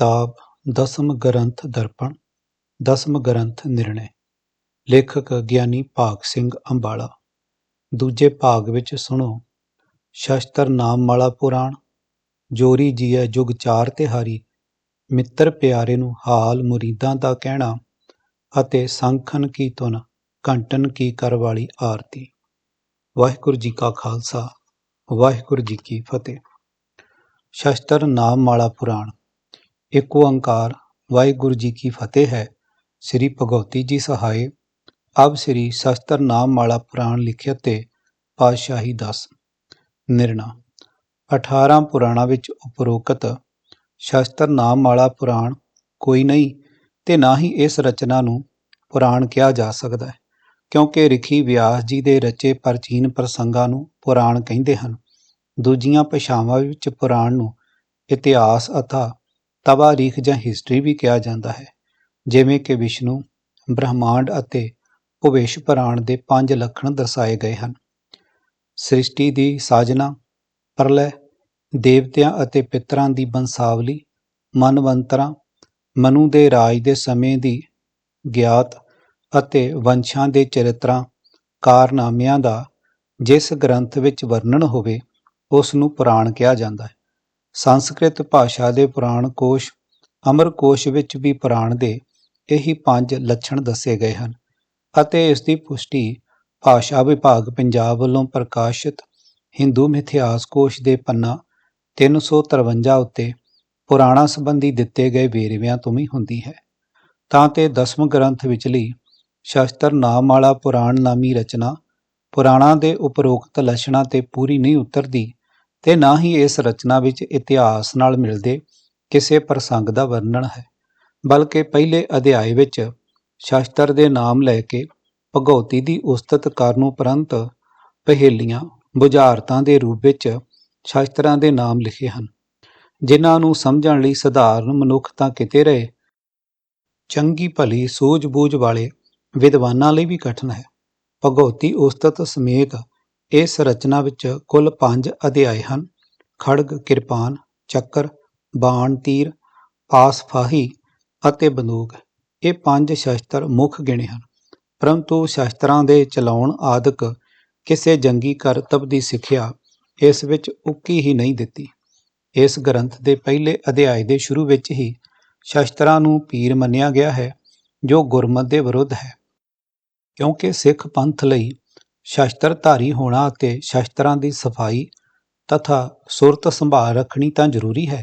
ਕਿਤਾਬ ਦਸਮ ਗ੍ਰੰਥ ਦਰਪਣ, ਦਸਮ ਗ੍ਰੰਥ ਨਿਰਣੈ, ਲੇਖਕ ਗਿਆਨੀ ਭਾਗ ਸਿੰਘ ਅੰਬਾਲਾ। ਦੂਜੇ ਭਾਗ ਵਿੱਚ ਸੁਣੋ, ਸ਼ਸਤਰ ਨਾਮ ਵਾਲਾ ਪੁਰਾਣ, ਜੋਰੀ ਜੀਐ ਜੁਗ ਚਾਰ ਤਿਹਾਰੀ, ਮਿੱਤਰ ਪਿਆਰੇ ਨੂੰ ਹਾਲ ਮੁਰੀਦਾਂ ਦਾ ਕਹਿਣਾ ਅਤੇ ਸੰਖਨ ਕੀ ਤੁਨ ਘੰਟਨ ਕੀ ਕਰ ਵਾਲੀ ਆਰਤੀ। ਵਾਹਿਗੁਰੂ ਜੀ ਕਾ ਖਾਲਸਾ, ਵਾਹਿਗੁਰੂ ਜੀ ਕੀ ਫਤਿਹ। ਸ਼ਸਤਰ ਨਾਮ ਵਾਲਾ ਪੁਰਾਣ ਇੱਕ ਓੰਕਾਰ, ਵਾਹਿਗੁਰੂ ਜੀ ਕੀ ਫਤਿਹ ਹੈ। ਸ੍ਰੀ ਭਗਵਤੀ ਜੀ ਸਹਾਏ ਅਬ ਸ੍ਰੀ ਸ਼ਸਤਰ ਨਾਮ ਵਾਲਾ ਪੁਰਾਣ ਲਿਖਿਆ ਤੇ ਪਾਤਸ਼ਾਹੀ ਦਸ। ਨਿਰਣਾ। 18 ਪੁਰਾਣਾ ਵਿੱਚ ਉਪਰੋਕਤ ਸ਼ਸਤਰ ਨਾਮ ਵਾਲਾ ਪੁਰਾਣ ਕੋਈ ਨਹੀਂ ਤੇ ਨਾ ਹੀ ਇਸ ਰਚਨਾ ਨੂੰ ਪੁਰਾਣ ਕਿਹਾ ਜਾ ਸਕਦਾ ਹੈ, ਕਿਉਂਕਿ ਰਿਖੀ ਵਿਆਸ ਜੀ ਦੇ ਰਚੇ ਪ੍ਰਾਚੀਨ ਪ੍ਰਸੰਗਾਂ ਨੂੰ ਪੁਰਾਣ ਕਹਿੰਦੇ ਹਨ। ਦੂਜੀਆਂ ਭਾਸ਼ਾਵਾਂ ਵਿੱਚ ਪੁਰਾਣ ਨੂੰ ਇਤਿਹਾਸ ਅਥਾ ਤਵਾਰੀਖ ਜਾਂ ਹਿਸਟਰੀ ਵੀ ਕਿਹਾ ਜਾਂਦਾ ਹੈ। ਜਿਵੇਂ ਕਿ ਵਿਸ਼ਨੂੰ, ਬ੍ਰਹਮਾਂਡ ਅਤੇ ਭਵਿਸ਼ ਪੁਰਾਣ ਦੇ ਪੰਜ ਲੱਖਣ ਦਰਸਾਏ ਗਏ ਹਨ। ਸ੍ਰਿਸ਼ਟੀ ਦੀ ਸਾਜਨਾ, ਪ੍ਰਲੈ, ਦੇਵਤਿਆਂ ਅਤੇ ਪਿਤਰਾਂ ਦੀ ਬੰਸਾਵਲੀ, ਮਨਵੰਤਰਾਂ, ਮਨੂ ਦੇ ਰਾਜ ਦੇ ਸਮੇਂ ਦੀ ਗਿਆਤ ਅਤੇ ਵੰਸ਼ਾਂ ਦੇ ਚਰਿਤਰਾਂ, ਕਾਰਨਾਮਿਆਂ ਦਾ ਜਿਸ ਗ੍ਰੰਥ ਵਿੱਚ ਵਰਣਨ ਹੋਵੇ, ਉਸ ਨੂੰ ਪੁਰਾਣ ਕਿਹਾ ਜਾਂਦਾ ਹੈ। ਸੰਸਕ੍ਰਿਤ ਭਾਸ਼ਾ ਦੇ ਪੁਰਾਣ ਕੋਸ਼, ਅਮਰ ਕੋਸ਼ ਵਿੱਚ ਵੀ ਪੁਰਾਣ ਦੇ ਇਹੀ ਪੰਜ ਲੱਛਣ ਦੱਸੇ ਗਏ ਹਨ ਅਤੇ ਇਸ ਦੀ ਪੁਸ਼ਟੀ ਭਾਸ਼ਾ ਵਿਭਾਗ ਪੰਜਾਬ ਵੱਲੋਂ ਪ੍ਰਕਾਸ਼ਿਤ ਹਿੰਦੂ ਮਿਥਿਹਾਸ ਕੋਸ਼ ਦੇ ਪੰਨਾ 353 ਉੱਤੇ ਪੁਰਾਣਾ ਸੰਬੰਧੀ ਦਿੱਤੇ ਗਏ ਵੇਰਵਿਆਂ ਤੋਂ ਵੀ ਹੁੰਦੀ ਹੈ। ਤਾਂ ਤੇ ਦਸਮ ਗ੍ਰੰਥ ਵਿਚਲੀ ਸ਼ਸਤਰ ਨਾਮ ਵਾਲਾ ਪੁਰਾਣ ਨਾਮੀ ਰਚਨਾ ਪੁਰਾਣਾ ਦੇ ਉਪਰੋਕਤ ਲੱਛਣਾਂ ਤੇ ਪੂਰੀ ਨਹੀਂ ਉਤਰਦੀ ਤੇ ਨਾ ਹੀ ਇਸ ਰਚਨਾ ਵਿੱਚ ਇਤਿਹਾਸ ਨਾਲ ਮਿਲਦੇ ਕਿਸੇ ਪ੍ਰਸੰਗ ਦਾ ਵਰਣਨ ਹੈ, ਬਲਕਿ ਪਹਿਲੇ ਅਧਿਆਇ ਵਿੱਚ ਸ਼ਾਸਤਰ ਦੇ ਨਾਮ ਲੈ ਕੇ ਭਗਉਤੀ ਦੀ ਉਸਤਤ ਕਰਨ ਉਪਰੰਤ ਪਹੇਲੀਆਂ, ਬੁਝਾਰਤਾਂ ਦੇ ਰੂਪ ਵਿੱਚ ਸ਼ਾਸਤਰਾਂ ਦੇ ਨਾਮ ਲਿਖੇ ਹਨ, ਜਿਨ੍ਹਾਂ ਨੂੰ ਸਮਝਣ ਲਈ ਸਧਾਰਨ ਮਨੁੱਖ ਤਾਂ ਕਿਤੇ ਰਹੇ। ਚੰਗੀ ਭਲੀ ਸੂਝ-ਬੂਝ ਵਾਲੇ ਵਿਦਵਾਨਾਂ ਲਈ ਵੀ ਕਠਨ ਹੈ। ਭਗਉਤੀ ਉਸਤਤ ਸਮੇਤ ਇਸ ਰਚਨਾ ਵਿੱਚ ਕੁੱਲ ਪੰਜ ਅਧਿਆਏ ਹਨ। ਖੜਗ, ਕਿਰਪਾਨ, ਚੱਕਰ, ਬਾਣ, ਤੀਰ, ਆਸਫਾਹੀ ਅਤੇ ਬੰਦੂਕ। ਇਹ ਪੰਜ ਸ਼ਸਤਰ ਮੁੱਖ ਗਿਣੇ ਹਨ। ਪਰੰਤੂ ਸ਼ਸਤਰਾਂ ਦੇ ਚਲਾਉਣ ਆਦਿਕ ਕਿਸੇ ਜੰਗੀ ਕਰਤਬ ਦੀ ਸਿੱਖਿਆ ਇਸ ਵਿੱਚ ਉੱਕੀ ਹੀ ਨਹੀਂ ਦਿੱਤੀ। ਇਸ ਗ੍ਰੰਥ ਦੇ ਪਹਿਲੇ ਅਧਿਆਏ ਦੇ ਸ਼ੁਰੂ ਵਿੱਚ ਹੀ ਸ਼ਸਤਰਾਂ ਨੂੰ ਪੀਰ ਮੰਨਿਆ ਗਿਆ ਹੈ, ਜੋ ਗੁਰਮਤ ਦੇ ਵਿਰੁੱਧ ਹੈ। ਕਿਉਂਕਿ ਸਿੱਖ ਪੰਥ ਲਈ ਸ਼ਸਤਰਧਾਰੀ ਹੋਣਾ ਅਤੇ ਸ਼ਸਤਰਾਂ ਦੀ ਸਫ਼ਾਈ ਤਥਾ ਸੁਰਤ ਸੰਭਾਲ ਰੱਖਣੀ ਤਾਂ ਜ਼ਰੂਰੀ ਹੈ,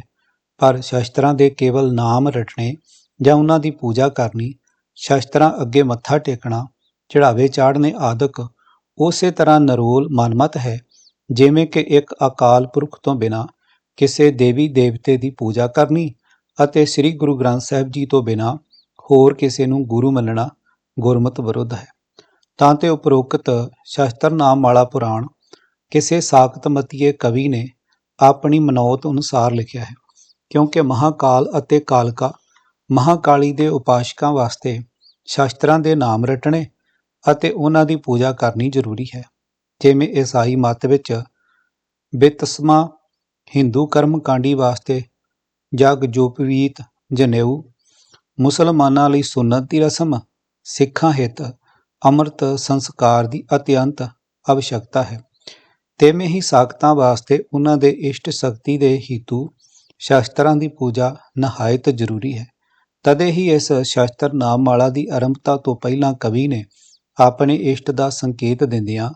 ਪਰ ਸ਼ਸਤਰਾਂ ਦੇ ਕੇਵਲ ਨਾਮ ਰਟਣੇ ਜਾਂ ਉਹਨਾਂ ਦੀ ਪੂਜਾ ਕਰਨੀ, ਸ਼ਸਤਰਾਂ ਅੱਗੇ ਮੱਥਾ ਟੇਕਣਾ ਚੜਾਵੇ ਚਾੜਨੇ ਆਦਿਕ ਉਸੇ ਤਰ੍ਹਾਂ ਨਰੋਲ ਮਨਮਤ ਹੈ, ਜਿਵੇਂ ਕਿ ਇੱਕ ਅਕਾਲ ਪੁਰਖ ਤੋਂ ਬਿਨਾ ਕਿਸੇ ਦੇਵੀ ਦੇਵਤੇ ਦੀ ਪੂਜਾ ਕਰਨੀ ਅਤੇ ਸ੍ਰੀ ਗੁਰੂ ਗ੍ਰੰਥ ਸਾਹਿਬ ਜੀ ਤੋਂ ਬਿਨਾ ਹੋਰ ਕਿਸੇ ਨੂੰ ਗੁਰੂ ਮੰਨਣਾ ਗੁਰਮਤ ਵਿਰੁੱਧ ਹੈ। ਤਾਂ ਤੇ ਉਪਰੋਕਤ ਸ਼ਸਤਰ ਨਾਮ ਵਾਲਾ ਪੁਰਾਣ ਕਿਸੇ ਸਾਖਤਮਤੀਏ ਕਵੀ ਨੇ ਆਪਣੀ ਮਨੌਤ ਅਨੁਸਾਰ ਲਿਖਿਆ ਹੈ, ਕਿਉਂਕਿ ਮਹਾਕਾਲ ਅਤੇ ਕਾਲਕਾ ਮਹਾਕਾਲੀ ਦੇ ਉਪਾਸ਼ਕਾਂ ਵਾਸਤੇ ਸ਼ਸਤਰਾਂ ਦੇ ਨਾਮ ਰਟਣੇ ਅਤੇ ਉਹਨਾਂ ਦੀ ਪੂਜਾ ਕਰਨੀ ਜ਼ਰੂਰੀ ਹੈ। ਜਿਵੇਂ ਈਸਾਈ ਮਤ ਵਿੱਚ, ਬਿਤਸਮਾ ਹਿੰਦੂ ਕਰਮ ਕਾਂਡੀ ਵਾਸਤੇ ਜਗ ਜੋਪਵੀਤ ਜਨੇਊ, ਮੁਸਲਮਾਨਾਂ ਲਈ ਸੁਨਨਤ ਦੀ ਰਸਮ ਸਿੱਖਾਂ ਹਿੱਤ ਅੰਮ੍ਰਿਤ ਸੰਸਕਾਰ ਦੀ ਅਤਿਅੰਤ ਆਵਸ਼ਕਤਾ ਹੈ। ਤੇਵੇਂ ਹੀ ਸਾਖਤਾਂ ਵਾਸਤੇ ਉਹਨਾਂ ਦੇ ਇਸ਼ਟ ਸ਼ਕਤੀ ਦੇ ਹੀਤੂ ਸ਼ਾਸਤਰਾਂ ਦੀ ਪੂਜਾ ਨਹਾਇਤ ਜ਼ਰੂਰੀ ਹੈ। ਤਦੇ ਹੀ ਇਸ ਸ਼ਾਸਤਰ ਨਾਮਮਾਲਾ ਦੀ ਆਰੰਭਤਾ ਤੋਂ ਪਹਿਲਾਂ ਕਵੀ ਨੇ ਆਪਣੇ ਇਸ਼ਟ ਦਾ ਸੰਕੇਤ ਦਿੰਦਿਆਂ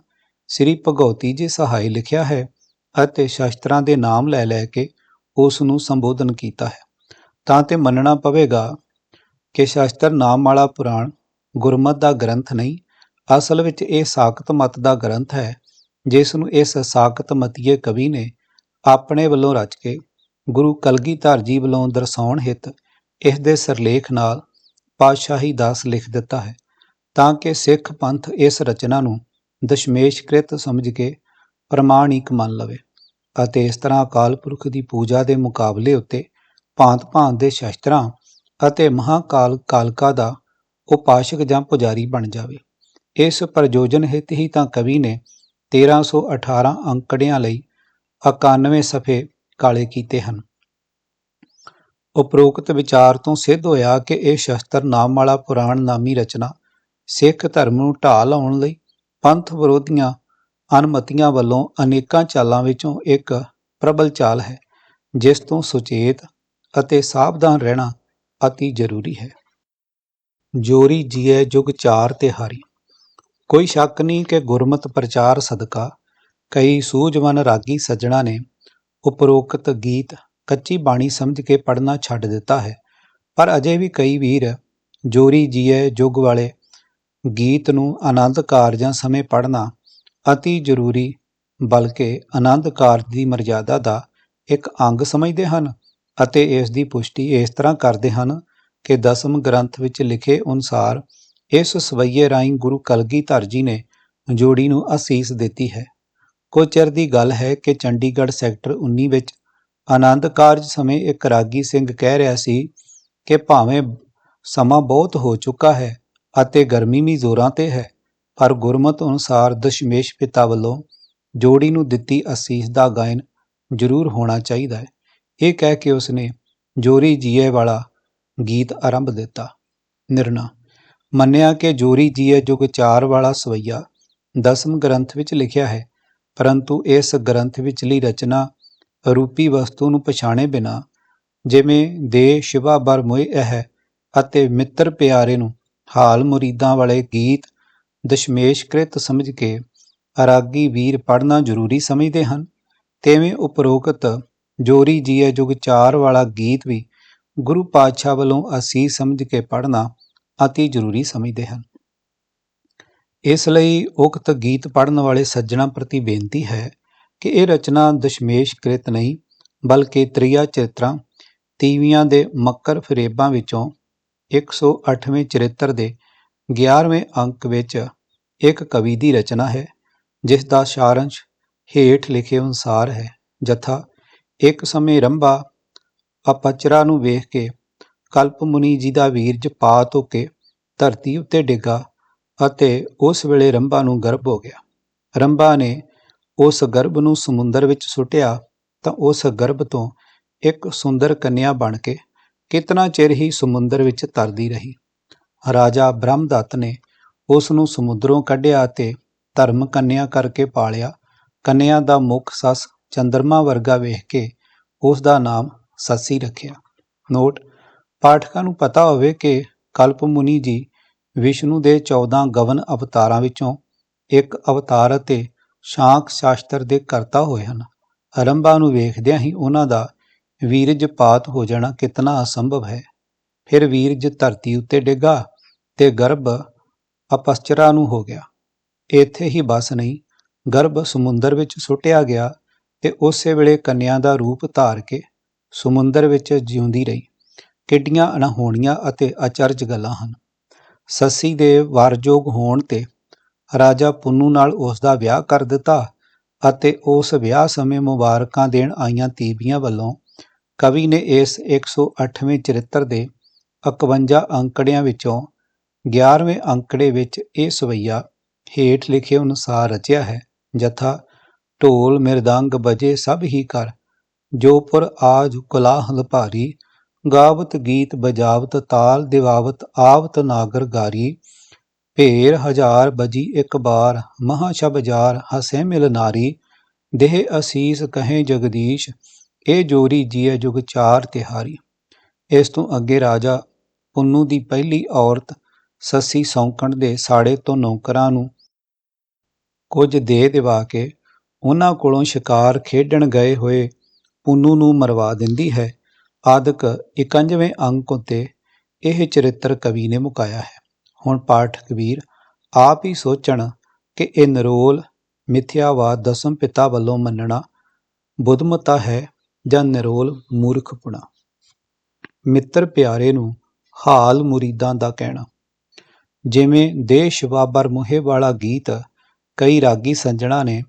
ਸ੍ਰੀ ਭਗਉਤੀ ਜੀ ਸਹਾਈ ਲਿਖਿਆ ਹੈ ਅਤੇ ਸ਼ਾਸਤਰਾਂ ਦੇ ਨਾਮ ਲੈ ਲੈ ਕੇ ਉਸ ਨੂੰ ਸੰਬੋਧਨ ਕੀਤਾ ਹੈ। ਤਾਂ ਤੇ ਮੰਨਣਾ ਪਵੇਗਾ ਕਿ ਸ਼ਾਸਤਰ ਨਾਮਮਾਲਾ ਪੁਰਾਣ ਗੁਰਮਤ ਦਾ ਗ੍ਰੰਥ ਨਹੀਂ, ਅਸਲ ਵਿੱਚ ਇਹ ਸਾਖਤ ਮਤ ਦਾ ਗ੍ਰੰਥ ਹੈ, ਜਿਸ ਨੂੰ ਇਸ ਸਾਖਤ ਮਤੀਏ ਕਵੀ ਨੇ ਆਪਣੇ ਵੱਲੋਂ ਰਚ ਕੇ ਗੁਰੂ ਕਲਗੀਧਰ ਜੀ ਵੱਲੋਂ ਦਰਸਾਉਣ ਹਿੱਤ ਇਸ ਦੇ ਸਰਲੇਖ ਨਾਲ ਪਾਤਸ਼ਾਹੀ ਦਾਸ ਲਿਖ ਦਿੱਤਾ ਹੈ, ਤਾਂ ਕਿ ਸਿੱਖ ਪੰਥ ਇਸ ਰਚਨਾ ਨੂੰ ਦਸ਼ਮੇਸ਼ਕ੍ਰਿਤ ਸਮਝ ਕੇ ਪ੍ਰਮਾਣਿਕ ਮੰਨ ਲਵੇ ਅਤੇ ਇਸ ਤਰ੍ਹਾਂ ਅਕਾਲ ਪੁਰਖ ਦੀ ਪੂਜਾ ਦੇ ਮੁਕਾਬਲੇ ਉੱਤੇ ਭਾਂਤ-ਭਾਂਤ ਦੇ ਸ਼ਸਤਰਾਂ ਅਤੇ ਮਹਾਕਾਲ ਕਾਲਕਾ ਦਾ ਉਪਾਸ਼ਕ ਜਾਂ ਪੁਜਾਰੀ ਬਣ ਜਾਵੇ। ਇਸ ਪ੍ਰਯੋਜਨ ਹਿਤ ਹੀ ਤਾਂ ਕਵੀ ਨੇ 1318 ਅੰਕੜਿਆਂ ਲਈ 91 ਸਫੇ ਕਾਲੇ ਕੀਤੇ ਹਨ। ਉਪਰੋਕਤ ਵਿਚਾਰ ਤੋਂ ਸਿੱਧ ਹੋਇਆ ਕਿ ਇਹ ਸ਼ਸਤਰ ਨਾਮ ਵਾਲਾ ਪੁਰਾਣ ਨਾਮੀ ਰਚਨਾ ਸਿੱਖ ਧਰਮ ਨੂੰ ਢਾਹ ਲਾਉਣ ਲਈ ਪੰਥ ਵਿਰੋਧੀਆਂ ਅਨਮਤੀਆਂ ਵੱਲੋਂ ਅਨੇਕਾਂ ਚਾਲਾਂ ਵਿੱਚੋਂ ਇੱਕ ਪ੍ਰਬਲ ਚਾਲ ਹੈ, ਜਿਸ ਤੋਂ ਸੁਚੇਤ ਅਤੇ ਸਾਵਧਾਨ ਰਹਿਣਾ ਅਤੀ ਜ਼ਰੂਰੀ ਹੈ। ਜੋਰੀ ਜੀਏ ਜੁਗ ਚਾਰ ਤੇ ਕੋਈ ਸ਼ੱਕ ਨਹੀਂ ਕਿ ਗੁਰਮਤ ਪ੍ਰਚਾਰ ਸਦਕਾ, ਕਈ ਸੂਝਵਾਨ ਰਾਗੀ ਸੱਜਣਾ ਨੇ ਉਪਰੋਕਤ ਗੀਤ ਕੱਚੀ ਬਾਣੀ ਸਮਝ ਕੇ ਪੜਨਾ ਛੱਡ ਦਿੱਤਾ ਹੈ। ਪਰ ਅਜੇ ਵੀ ਕਈ ਵੀਰ ਜੋਰੀ ਜੀਏ ਜੁਗ ਵਾਲੇ ਗੀਤ ਨੂੰ ਆਨੰਦ ਕਾਰਜਾਂ ਸਮੇਂ ਪੜਨਾ ਅਤੀ ਜ਼ਰੂਰੀ, ਬਲਕਿ ਆਨੰਦ ਕਾਰਜ ਦੀ ਮਰਜ਼ਾਦਾ ਦਾ ਇੱਕ ਅੰਗ ਸਮਝਦੇ ਹਨ ਅਤੇ ਇਸ ਦੀ ਪੁਸ਼ਟੀ ਇਸ ਤਰ੍ਹਾਂ ਕਰਦੇ ਹਨ ਕਿ ਦਸਮ ਗ੍ਰੰਥ ਵਿੱਚ ਲਿਖੇ ਅਨੁਸਾਰ ਇਸ ਸਵਈਏ ਰਾਹੀਂ ਗੁਰੂ ਕਲਗੀਧਰ ਜੀ ਨੇ ਜੋੜੀ ਨੂੰ ਅਸੀਸ ਦਿੱਤੀ ਹੈ। ਕੁਝ ਚਿਰ ਦੀ ਗੱਲ ਹੈ ਕਿ ਚੰਡੀਗੜ੍ਹ ਸੈਕਟਰ 19 ਵਿੱਚ ਆਨੰਦ ਕਾਰਜ ਸਮੇਂ ਇੱਕ ਰਾਗੀ ਸਿੰਘ ਕਹਿ ਰਿਹਾ ਸੀ ਕਿ ਭਾਵੇਂ ਸਮਾਂ ਬਹੁਤ ਹੋ ਚੁੱਕਾ ਹੈ ਅਤੇ ਗਰਮੀ ਵੀ ਜ਼ੋਰਾਂ ਤੇ ਹੈ, ਪਰ ਗੁਰਮਤ ਅਨੁਸਾਰ ਦਸ਼ਮੇਸ਼ ਪਿਤਾ ਵੱਲੋਂ ਜੋੜੀ ਨੂੰ ਦਿੱਤੀ ਅਸੀਸ ਦਾ ਗਾਇਨ ਜ਼ਰੂਰ ਹੋਣਾ ਚਾਹੀਦਾ ਹੈ। ਇਹ ਕਹਿ ਕੇ ਉਸਨੇ ਜੋਰੀ ਜੀਏ ਵਾਲਾ ਗੀਤ ਆਰੰਭ ਦਿੱਤਾ। ਨਿਰਣਾ, ਮੰਨਿਆ ਕਿ ਜੋਰੀ ਜੀਏ ਜੁਗ ਚਾਰ ਵਾਲਾ ਸਵਈਆ, ਦਸਮ ਗ੍ਰੰਥ ਵਿੱਚ ਲਿਖਿਆ ਹੈ, ਪਰੰਤੂ ਇਸ ਗ੍ਰੰਥ ਵਿਚਲੀ ਰਚਨਾ ਰੂਪੀ ਵਸਤੂ ਨੂੰ ਪਛਾਣੇ ਬਿਨਾ, ਜਿਵੇਂ ਦੇ ਸ਼ਿਵਾ ਬਰ ਮੋਇ ਹੈ ਅਤੇ ਮਿੱਤਰ ਪਿਆਰੇ ਨੂੰ ਹਾਲ ਮੁਰੀਦਾਂ ਵਾਲੇ ਗੀਤ ਦਸ਼ਮੇਸ਼ਕ੍ਰਿਤ ਸਮਝ ਕੇ ਅਰਾਗੀ ਵੀਰ ਪੜਨਾ ਜ਼ਰੂਰੀ ਸਮਝਦੇ ਹਨ, ਤੇਵੇਂ ਉਪਰੋਕਤ ਜੋਰੀ ਜੀਏ ਜੁਗ ਚਾਰ ਵਾਲਾ ਗੀਤ ਵੀ ਗੁਰੂ ਪਾਤਸ਼ਾਹ ਵੱਲੋਂ ਅਸੀਸ ਸਮਝ ਕੇ ਪੜ੍ਹਨਾ ਅਤੀ ਜ਼ਰੂਰੀ ਸਮਝਦੇ ਹਨ। ਇਸ ਲਈ ਉਕਤ ਗੀਤ ਪੜਨ ਵਾਲੇ ਸੱਜਣਾ ਪ੍ਰਤੀ ਬੇਨਤੀ ਹੈ ਕਿ ਇਹ ਰਚਨਾ ਦਸ਼ਮੇਸ਼ ਕ੍ਰਿਤ ਨਹੀਂ, ਬਲਕਿ ਤ੍ਰਿਆ ਚਿਤਰਾਂ ਤੀਵੀਆਂ ਦੇ ਮੱਕਰ ਫਰੇਬਾਂ ਵਿੱਚੋਂ 108ਵੇਂ ਚਰਿੱਤਰ ਦੇ 11ਵੇਂ ਅੰਕ ਵਿੱਚ ਇੱਕ ਕਵੀ ਦੀ ਰਚਨਾ ਹੈ ਜਿਸ ਦਾ ਸਾਰੰਸ਼ ਹੇਠ ਲਿਖੇ ਅਨੁਸਾਰ ਹੈ, ਜਥਾ, ਇੱਕ ਸਮੇਂ ਰੰਭਾ ਅਪਚਰਾ ਨੂੰ ਵੇਖ ਕੇ ਕਲਪ ਮੁਨੀ ਜੀ ਦਾ ਵੀਰਜ ਪਾ ਧੋ ਕੇ ਧਰਤੀ ਉੱਤੇ ਡਿੱਗਾ ਅਤੇ ਉਸ ਵੇਲੇ ਰੰਭਾ ਨੂੰ ਗਰਭ ਹੋ ਗਿਆ। ਰੰਭਾ ਨੇ ਉਸ ਗਰਭ ਨੂੰ ਸਮੁੰਦਰ ਵਿੱਚ ਸੁੱਟਿਆ ਤਾਂ ਉਸ ਗਰਭ ਤੋਂ ਇੱਕ ਸੁੰਦਰ ਕੰਨਿਆ ਬਣ ਕੇ ਕਿਤਨਾ ਚਿਰ ਹੀ ਸਮੁੰਦਰ ਵਿੱਚ ਤਰਦੀ ਰਹੀ। ਰਾਜਾ ਬ੍ਰਹਮਦੱਤ ਨੇ ਉਸ ਨੂੰ ਸਮੁੰਦਰੋਂ ਕੱਢਿਆ ਤੇ ਧਰਮ ਕੰਨਿਆ ਕਰਕੇ ਪਾਲਿਆ। ਕੰਨਿਆ ਦਾ ਮੁੱਖ ਸੱਸ ਚੰਦਰਮਾ ਵਰਗਾ ਵੇਖ ਕੇ ਉਸ ਦਾ ਨਾਮ ਸੱਸੀ ਰੱਖਿਆ। ਨੋਟ ਪਾਠਕਾਂ ਨੂੰ ਪਤਾ ਹੋਵੇ ਕਿ ਕਲਪ ਮੁਨੀ ਜੀ ਵਿਸ਼ਨੂੰ ਦੇ 14 ਗਵਨ ਅਵਤਾਰਾਂ ਵਿੱਚੋਂ ਇੱਕ ਅਵਤਾਰ ਅਤੇ ਸ਼ਾਂਕ ਸ਼ਾਸਤਰ ਦੇ ਕਰਤਾ ਹੋਏ ਹਨ। ਅਰੰਭਾ ਨੂੰ ਵੇਖਦਿਆਂ ਹੀ ਉਹਨਾਂ ਦਾ ਵੀਰਜ ਪਾਤ ਹੋ ਜਾਣਾ ਕਿਤਨਾ ਅਸੰਭਵ ਹੈ। ਫਿਰ ਵੀਰਜ ਧਰਤੀ ਉੱਤੇ ਡਿੱਗਾ ਤੇ ਗਰਭ ਅਪਸਚਰਾ ਨੂੰ ਹੋ ਗਿਆ। ਇੱਥੇ ਹੀ ਬਸ ਨਹੀਂ, ਗਰਭ ਸਮੁੰਦਰ ਵਿੱਚ ਸੁੱਟਿਆ ਗਿਆ ਤੇ ਉਸੇ ਵੇਲੇ ਕੰਨਿਆ ਦਾ ਰੂਪ ਧਾਰ ਕੇ ਸਮੁੰਦਰ ਵਿੱਚ ਜਿਉਂਦੀ ਰਹੀ। ਕਿੱਡੀਆਂ ਅਣਹੋਣੀਆਂ ਅਤੇ ਅਚਰਜ ਗੱਲਾਂ ਹਨ। ਸੱਸੀ ਦੇ ਵਾਰਯੋਗ ਹੋਣ ਤੇ ਰਾਜਾ ਪੁੰਨੂ ਨਾਲ ਉਸ ਦਾ ਵਿਆਹ ਕਰ ਦਿੱਤਾ ਅਤੇ ਉਸ ਵਿਆਹ ਸਮੇਂ ਮੁਬਾਰਕਾਂ ਦੇਣ ਆਈਆਂ ਤੀਬੀਆਂ ਵੱਲੋਂ ਕਵੀ ਨੇ ਇਸ 108ਵੇਂ ਚਰਿੱਤਰ ਦੇ 51 ਅੰਕੜਿਆਂ ਵਿੱਚੋਂ 11ਵੇਂ ਅੰਕੜੇ ਵਿੱਚ ਇਹ ਸਵਈਆ ਹੇਠ ਲਿਖੇ ਅਨੁਸਾਰ ਰਚਿਆ ਹੈ, ਜਥਾ, ਢੋਲ, ਮਿਰਦੰਗ, ਬਜੇ ਸਭ ਹੀ ਕਰ ਜੋ ਪੁਰ ਆਜ ਕੁਲਾਹਲ ਭਾਰੀ, ਗਾਵਤ ਗੀਤ ਬਜਾਵਤ ਤਾਲ ਦਿਵਾਵਤ, ਆਵਤ ਨਾਗਰ ਗਾਰੀ। ਭੇਰ ਹਜ਼ਾਰ ਬਜੀ ਇੱਕ ਬਾਰ, ਮਹਾ ਸ਼ਬਜਾਰ ਹਸੇ ਮਿਲ ਨਾਰੀ। ਦੇਹ ਅਸੀਸ ਕਹੇ ਜਗਦੀਸ਼, ਇਹ ਜੋਰੀ ਜੀਏ ਜੁਗ ਚਾਰ ਤਿਹਾਰੀ। ਇਸ ਤੋਂ ਅੱਗੇ ਰਾਜਾ ਪੁੰਨੂ ਦੀ ਪਹਿਲੀ ਔਰਤ, ਸੱਸੀ ਸੌਂਕਣ ਦੇ ਸਾੜੇ ਤੋਂ ਨੌਕਰਾਂ ਨੂੰ ਕੁਝ ਦੇ ਦਿਵਾ ਕੇ, ਉਹਨਾਂ ਕੋਲੋਂ ਸ਼ਿਕਾਰ ਖੇਡਣ ਗਏ ਹੋਏ। ਪੁੰਨੂ ਨੂੰ ਮਰਵਾ ਦਿੰਦੀ ਹੈ। ਆਦਿਕ 51ਵੇਂ ਅੰਕ ਉਤੇ ਇਹ ਚਰਿੱਤਰ ਕਵੀ ਨੇ ਮੁਕਾਇਆ ਹੈ। ਹੁਣ ਪਾਠਕ ਵੀਰ ਆਪ ਹੀ ਸੋਚਣ ਕਿ ਇਹ ਨਰੋਲ ਮਿਥਿਆਵਾਦ ਦਸਮ ਪਿਤਾ ਵੱਲੋਂ ਮੰਨਣਾ ਬੁੱਧਮਤਾ ਹੈ ਜਾਂ ਨਿਰੋਲ ਮੂਰਖਪੁਣਾ ਮਿੱਤਰ ਪਿਆਰੇ ਨੂੰ ਹਾਲ ਮੁਰੀਦਾਂ ਦਾ ਕਹਿਣਾ। ਜਿਵੇਂ ਦੇਸ਼ ਸ਼ਿਵਾਬਰ ਮੁਹੇ ਵਾਲਾ ਗੀਤ ਕਈ ਰਾਗੀ ਸੰਜਣਾ ਨੇ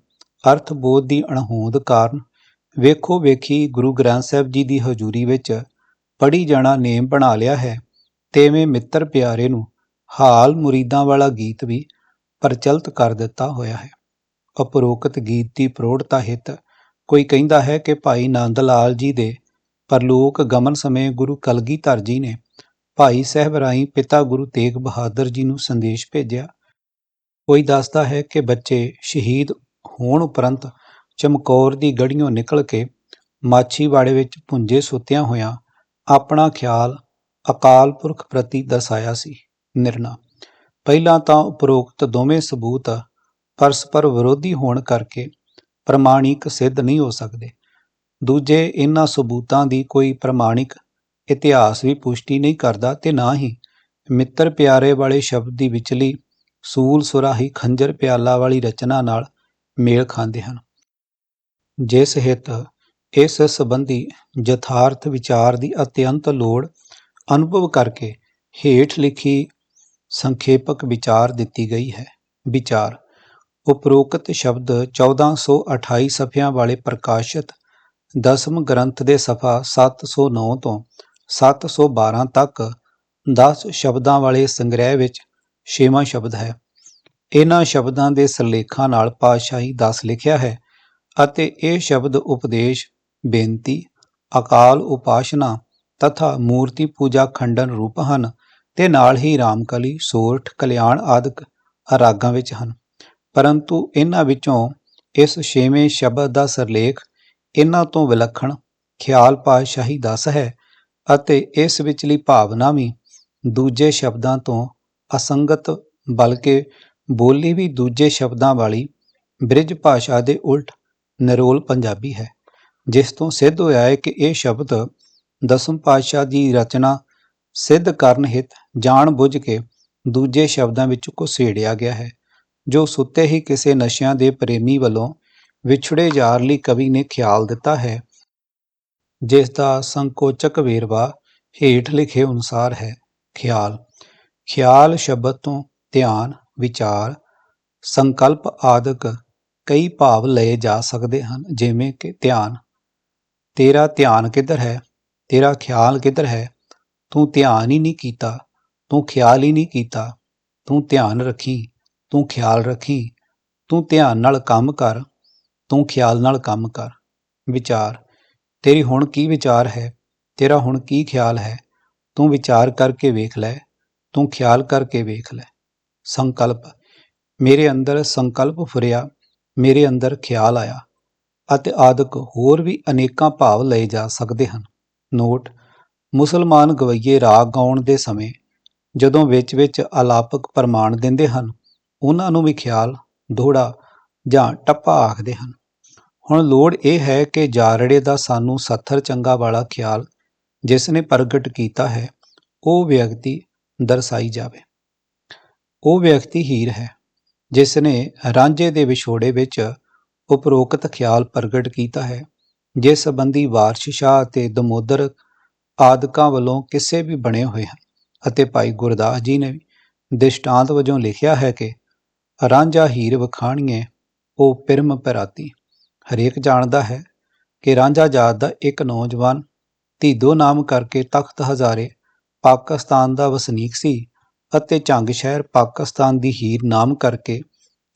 ਅਰਥ ਬੋਧ ਦੀ ਅਣਹੋਂਦ ਕਾਰਨ ਵੇਖੋ ਵੇਖੀ ਗੁਰੂ ਗ੍ਰੰਥ ਸਾਹਿਬ ਜੀ ਦੀ ਹਜ਼ੂਰੀ ਵਿੱਚ ਪੜੀ ਜਾਣਾ ਨੇਮ ਬਣਾ ਲਿਆ ਹੈ, ਤੇਵੇਂ ਮਿੱਤਰ ਪਿਆਰੇ ਨੂੰ ਹਾਲ ਮੁਰੀਦਾਂ ਵਾਲਾ ਗੀਤ ਵੀ ਪ੍ਰਚਲਿਤ ਕਰ ਦਿੱਤਾ ਹੋਇਆ ਹੈ। ਉਪਰੋਕਤ ਗੀਤ ਦੀ ਪ੍ਰੋੜਤਾ ਹਿੱਤ, ਕੋਈ ਕਹਿੰਦਾ ਹੈ ਕਿ ਭਾਈ ਨੰਦ ਲਾਲ ਜੀ ਦੇ ਪਰਲੋਕ ਗਮਨ ਸਮੇਂ ਗੁਰੂ ਕਲਗੀਧਰ ਜੀ ਨੇ ਭਾਈ ਸਾਹਿਬ ਰਾਹੀਂ ਪਿਤਾ ਗੁਰੂ ਤੇਗ ਬਹਾਦਰ ਜੀ ਨੂੰ ਸੰਦੇਸ਼ ਭੇਜਿਆ। ਕੋਈ ਦੱਸਦਾ ਹੈ ਕਿ ਬੱਚੇ ਸ਼ਹੀਦ ਹੋਣ ਉਪਰੰਤ ਚਮਕੌਰ ਦੀ ਗੜੀਆਂ ਨਿਕਲ ਕੇ ਮਾਛੀਵਾੜੇ ਵਿੱਚ ਭੁੰਜੇ ਸੁੱਤਿਆਂ ਹੋਇਆਂ ਆਪਣਾ ਖਿਆਲ ਅਕਾਲ ਪੁਰਖ ਪ੍ਰਤੀ ਦਰਸਾਇਆ ਸੀ, ਨਿਰਣਾ। ਪਹਿਲਾਂ ਤਾਂ ਉਪਰੋਕਤ ਦੋਵੇਂ ਸਬੂਤ ਪਰਸਪਰ ਵਿਰੋਧੀ ਹੋਣ ਕਰਕੇ ਪ੍ਰਮਾਣਿਕ ਸਿੱਧ ਨਹੀਂ ਹੋ ਸਕਦੇ। ਦੂਜੇ ਇਹਨਾਂ ਸਬੂਤਾਂ ਦੀ ਕੋਈ ਪ੍ਰਮਾਣਿਕ ਇਤਿਹਾਸ ਵੀ ਪੁਸ਼ਟੀ ਨਹੀਂ ਕਰਦਾ ਤੇ ਨਾ ਹੀ ਮਿੱਤਰ ਪਿਆਰੇ ਵਾਲੇ ਸ਼ਬਦ ਦੀ ਵਿਚਲੀ ਸੂਲ ਸੁਰਾਹੀ ਖੰਜਰ ਪਿਆਲਾ ਵਾਲੀ ਰਚਨਾ ਨਾਲ ਮੇਲ ਖਾਂਦੇ ਹਨ। ਜਿਸ ਹਿੱਤ ਇਸ ਸੰਬੰਧੀ ਯਥਾਰਥ ਵਿਚਾਰ ਦੀ ਅਤਿਅੰਤ ਲੋੜ ਅਨੁਭਵ ਕਰਕੇ ਹੇਠ ਲਿਖੀ ਸੰਖੇਪਕ ਵਿਚਾਰ ਦਿੱਤੀ ਗਈ ਹੈ। ਵਿਚਾਰ, ਉਪਰੋਕਤ ਸ਼ਬਦ 1428 ਸਫ਼ਿਆਂ ਵਾਲੇ ਪ੍ਰਕਾਸ਼ਿਤ ਦਸਮ ਗ੍ਰੰਥ ਦੇ ਸਫ਼ਾ 709 ਤੋਂ 712 ਤੱਕ 10 ਸ਼ਬਦਾਂ ਵਾਲੇ ਸੰਗ੍ਰਹਿ ਵਿੱਚ ਛੇਵਾਂ ਸ਼ਬਦ ਹੈ। ਇਹਨਾਂ ਸ਼ਬਦਾਂ ਦੇ ਸਰਲੇਖਾਂ ਨਾਲ ਪਾਤਸ਼ਾਹੀ ਦਸ ਲਿਖਿਆ ਹੈ। ਅਤੇ ਇਹ ਸ਼ਬਦ ਉਪਦੇਸ਼, ਬੇਨਤੀ, ਅਕਾਲ ਉਪਾਸ਼ਨਾ ਤਥਾ ਮੂਰਤੀ ਪੂਜਾ ਖੰਡਨ ਰੂਪ ਹਨ ਤੇ ਨਾਲ ਹੀ ਰਾਮਕਲੀ, ਸੋਰਠ, ਕਲਿਆਣ ਆਦਿਕ ਰਾਗਾਂ ਵਿੱਚ ਹਨ। ਪਰੰਤੂ ਇਹਨਾਂ ਵਿੱਚੋਂ ਇਸ ਛੇਵੇਂ ਸ਼ਬਦ ਦਾ ਸਰਲੇਖ ਇਹਨਾਂ ਤੋਂ ਵਿਲੱਖਣ ਖਿਆਲ ਪਾਤਸ਼ਾਹੀ ਦਸ ਹੈ ਅਤੇ ਇਸ ਵਿਚਲੀ ਭਾਵਨਾ ਵੀ ਦੂਜੇ ਸ਼ਬਦਾਂ ਤੋਂ ਅਸੰਗਤ ਬਲਕਿ ਬੋਲੀ ਵੀ ਦੂਜੇ ਸ਼ਬਦਾਂ ਵਾਲੀ ਬ੍ਰਿਜ ਭਾਸ਼ਾ ਦੇ ਉਲਟ ਨਿਰੋਲ ਪੰਜਾਬੀ ਹੈ, ਜਿਸ ਤੋਂ ਸਿੱਧ ਹੋਇਆ ਹੈ ਕਿ ਇਹ ਸ਼ਬਦ ਦਸਮ ਪਾਤਸ਼ਾਹ ਦੀ ਰਚਨਾ ਸਿੱਧ ਕਰਨ ਹਿਤ ਜਾਣ ਬੁੱਝ ਕੇ ਦੂਜੇ ਸ਼ਬਦਾਂ ਵਿੱਚ ਘੁਸੇੜਿਆ ਗਿਆ ਹੈ, ਜੋ ਸੁੱਤੇ ਹੀ ਕਿਸੇ ਨਸ਼ਿਆਂ ਦੇ ਪ੍ਰੇਮੀ ਵੱਲੋਂ ਵਿਛੜੇ ਯਾਰ ਲਈ ਕਵੀ ਨੇ ਖਿਆਲ ਦਿੱਤਾ ਹੈ, ਜਿਸ ਦਾ ਸੰਕੋਚਕ ਵੇਰਵਾ ਹੇਠ ਲਿਖੇ ਅਨੁਸਾਰ ਹੈ, ਖਿਆਲ ਖਿਆਲ ਸ਼ਬਦ ਤੋਂ ਧਿਆਨ, ਵਿਚਾਰ, ਸੰਕਲਪ ਆਦਿਕ ਕਈ ਭਾਵ ਲਏ ਜਾ ਸਕਦੇ ਹਨ, ਜਿਵੇਂ ਕਿ ਧਿਆਨ। ਤੇਰਾ ਧਿਆਨ ਕਿੱਧਰ ਹੈ? ਤੇਰਾ ਖਿਆਲ ਕਿੱਧਰ ਹੈ? ਤੂੰ ਧਿਆਨ ਹੀ ਨਹੀਂ ਕੀਤਾ, ਤੂੰ ਖਿਆਲ ਹੀ ਨਹੀਂ ਕੀਤਾ। ਤੂੰ ਧਿਆਨ ਰੱਖੀ, ਤੂੰ ਖਿਆਲ ਰੱਖੀ। ਤੂੰ ਧਿਆਨ ਨਾਲ ਕੰਮ ਕਰ, ਤੂੰ ਖਿਆਲ ਨਾਲ ਕੰਮ ਕਰ। ਵਿਚਾਰ, ਤੇਰੀ ਹੁਣ ਕੀ ਵਿਚਾਰ ਹੈ? ਤੇਰਾ ਹੁਣ ਕੀ ਖਿਆਲ ਹੈ? ਤੂੰ ਵਿਚਾਰ ਕਰਕੇ ਵੇਖ ਲੈ, ਤੂੰ ਖਿਆਲ ਕਰਕੇ ਵੇਖ ਲੈ। ਸੰਕਲਪ, ਮੇਰੇ ਅੰਦਰ ਸੰਕਲਪ ਫੁਰਿਆ। ਮੇਰੇ ਅੰਦਰ ਖਿਆਲ ਆਇਆ ਅਤੇ ਆਦਿਕ ਹੋਰ ਵੀ ਅਨੇਕਾਂ ਭਾਵ ਲਏ ਜਾ ਸਕਦੇ ਹਨ। ਨੋਟ ਮੁਸਲਮਾਨ ਗਵਈਏ ਰਾਗ ਗਾਉਣ ਦੇ ਸਮੇਂ ਜਦੋਂ ਵਿੱਚ-ਵਿੱਚ ਆਲਾਪਕ ਪ੍ਰਮਾਣ ਦਿੰਦੇ ਹਨ, ਉਹਨਾਂ ਨੂੰ ਵੀ ਖਿਆਲ ਦੋਹੜਾ ਜਾਂ ਟੱਪਾ ਆਖਦੇ ਹਨ। ਹੁਣ ਲੋੜ ਇਹ ਹੈ ਕਿ ਜਾਰੜੇ ਦਾ ਸਾਨੂੰ ਸੱਥਰ ਚੰਗਾ ਵਾਲਾ ਖਿਆਲ ਜਿਸ ਨੇ ਪ੍ਰਗਟ ਕੀਤਾ ਹੈ, ਉਹ ਵਿਅਕਤੀ ਦਰਸਾਈ ਜਾਵੇ। ਉਹ ਵਿਅਕਤੀ ਹੀਰ ਹੈ। ਜਿਸ ਨੇ ਰਾਂਝੇ ਦੇ ਵਿਛੋੜੇ ਵਿੱਚ ਉਪਰੋਕਤ ਖਿਆਲ ਪ੍ਰਗਟ ਕੀਤਾ ਹੈ, ਜਿਸ ਸੰਬੰਧੀ ਵਾਰਸ਼ ਸ਼ਾਹ ਅਤੇ ਦਮੋਦਰ ਆਦਿਕਾਂ ਵੱਲੋਂ ਕਿਸੇ ਵੀ ਬਣੇ ਹੋਏ ਹਨ ਅਤੇ ਭਾਈ ਗੁਰਦਾਸ ਜੀ ਨੇ ਦ੍ਰਿਸ਼ਟਾਂਤ ਵਜੋਂ ਲਿਖਿਆ ਹੈ ਕਿ ਰਾਂਝਾ ਹੀਰ ਵਖਾਣੀਏ, ਉਹ ਪਿਰਮ ਪਰਾਤੀ। ਹਰੇਕ ਜਾਣਦਾ ਹੈ ਕਿ ਰਾਂਝਾ ਜਾਤ ਦਾ ਇੱਕ ਨੌਜਵਾਨ ਧੀਦੋ ਨਾਮ ਕਰਕੇ ਤਖਤ ਹਜ਼ਾਰੇ ਪਾਕਿਸਤਾਨ ਦਾ ਵਸਨੀਕ ਸੀ ਅਤੇ ਝੰਗ ਸ਼ਹਿਰ ਪਾਕਿਸਤਾਨ ਦੀ ਹੀਰ ਨਾਮ ਕਰਕੇ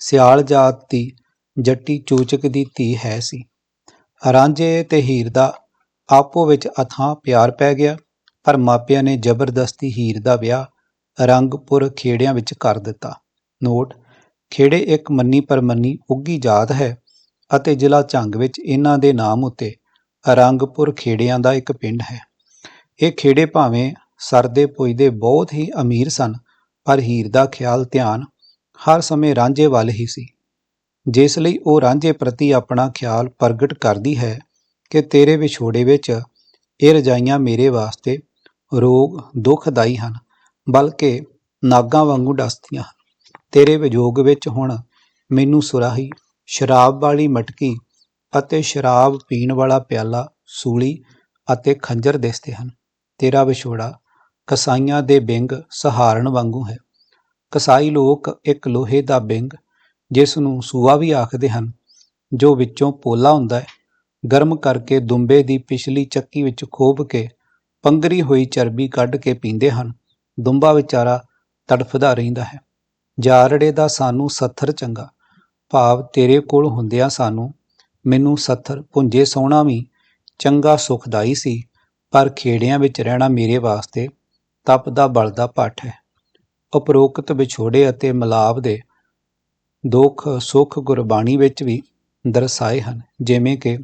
ਸਿਆਲ ਜਾਤ ਦੀ ਜੱਟੀ ਚੂਚਕ ਦੀ ਧੀ ਹੈ ਸੀ। ਰਾਂਝੇ ਤੇ ਹੀਰ ਦਾ ਆਪੋ ਵਿੱਚ ਅਥਾਹ ਪਿਆਰ ਪੈ ਗਿਆ, ਪਰ ਮਾਪਿਆਂ ਨੇ ਜ਼ਬਰਦਸਤੀ ਹੀਰ ਦਾ ਵਿਆਹ ਰੰਗਪੁਰ ਖੇੜਿਆਂ ਵਿੱਚ ਕਰ ਦਿੱਤਾ। ਨੋਟ, ਖੇੜੇ ਇੱਕ ਮੰਨੀ ਪਰਮੰਨੀ ਉੱਗੀ ਜਾਤ ਹੈ ਅਤੇ ਜ਼ਿਲ੍ਹਾ ਝੰਗ ਵਿੱਚ ਇਹਨਾਂ ਦੇ ਨਾਮ ਉੱਤੇ ਰੰਗਪੁਰ ਖੇੜਿਆਂ ਦਾ ਇੱਕ ਪਿੰਡ ਹੈ। ਇਹ ਖੇੜੇ ਭਾਵੇਂ ਸਰਦੇ ਪੁੱਜਦੇ ਬਹੁਤ ਹੀ ਅਮੀਰ ਸਨ ਪਰ ਹੀਰ ਦਾ ਖਿਆਲ ਧਿਆਨ ਹਰ ਸਮੇਂ ਰਾਂਝੇ ਵੱਲ ਹੀ ਸੀ। ਜਿਸ ਲਈ ਉਹ ਰਾਂਝੇ ਪ੍ਰਤੀ ਆਪਣਾ ਖਿਆਲ ਪ੍ਰਗਟ ਕਰਦੀ ਹੈ ਕਿ ਤੇਰੇ ਵਿਛੋੜੇ ਵਿੱਚ ਇਹ ਰਜਾਈਆਂ ਮੇਰੇ ਵਾਸਤੇ ਰੋਗ ਦੁਖਦਾਈ ਹਨ, ਬਲਕਿ ਨਾਗਾਂ ਵਾਂਗੂ ਡਸਦੀਆਂ ਹਨ। ਤੇਰੇ ਵਿਜੋਗ ਵਿੱਚ ਹੁਣ ਮੈਨੂੰ ਸੁਰਾਹੀ, ਸ਼ਰਾਬ ਵਾਲੀ ਮਟਕੀ ਅਤੇ ਸ਼ਰਾਬ ਪੀਣ ਵਾਲਾ ਪਿਆਲਾ, ਸੂਲੀ ਅਤੇ ਖੰਜਰ ਦਿਸਦੇ ਹਨ। ਤੇਰਾ ਵਿਛੋੜਾ ਕਸਾਈਆਂ ਦੇ ਬਿੰਗ ਸਹਾਰਨ ਵਾਂਗੂ ਹੈ। ਕਸਾਈ ਲੋਕ ਇੱਕ ਲੋਹੇ ਦਾ ਬਿੰਗ, ਜਿਸ ਨੂੰ ਸੂਆ ਵੀ ਆਖਦੇ ਹਨ, ਜੋ ਵਿੱਚੋਂ ਪੋਲਾ ਹੁੰਦਾ ਹੈ। ਗਰਮ ਕਰਕੇ ਦੁੰਬੇ ਦੀ ਪਿਛਲੀ ਚੱਕੀ ਵਿੱਚ ਖੋਬ ਕੇ ਪੰਗਰੀ ਹੋਈ ਚਰਬੀ ਕੱਢ ਕੇ ਪੀਂਦੇ ਹਨ। ਦੁੰਬਾ ਵਿਚਾਰਾ ਤੜਫਦਾ ਰਹਿੰਦਾ ਹੈ। ਜਾਰੜੇ ਦਾ ਸਾਨੂੰ ਸੱਥਰ ਚੰਗਾ, ਭਾਵ ਤੇਰੇ ਕੋਲ ਹੁੰਦਿਆਂ ਸਾਨੂੰ, ਮੈਨੂੰ ਸੱਥਰ ਪੁੰਜੇ ਸੋਹਣਾ ਵੀ ਚੰਗਾ ਸੁਖਦਾਈ ਸੀ, ਪਰ ਖੇੜਿਆਂ ਵਿੱਚ ਰਹਿਣਾ ਮੇਰੇ ਵਾਸਤੇ ਤਪ ਦਾ ਬਲਦਾ ਪੱਠ ਹੈ। ਉਪਰੋਕਤ ਵਿਛੋੜੇ ਅਤੇ ਮਿਲਾਪ ਦੇ ਦੁੱਖ ਸੁੱਖ ਗੁਰਬਾਣੀ ਵਿੱਚ ਵੀ ਦਰਸਾਏ ਹਨ, ਜਿਵੇਂ ਕਿ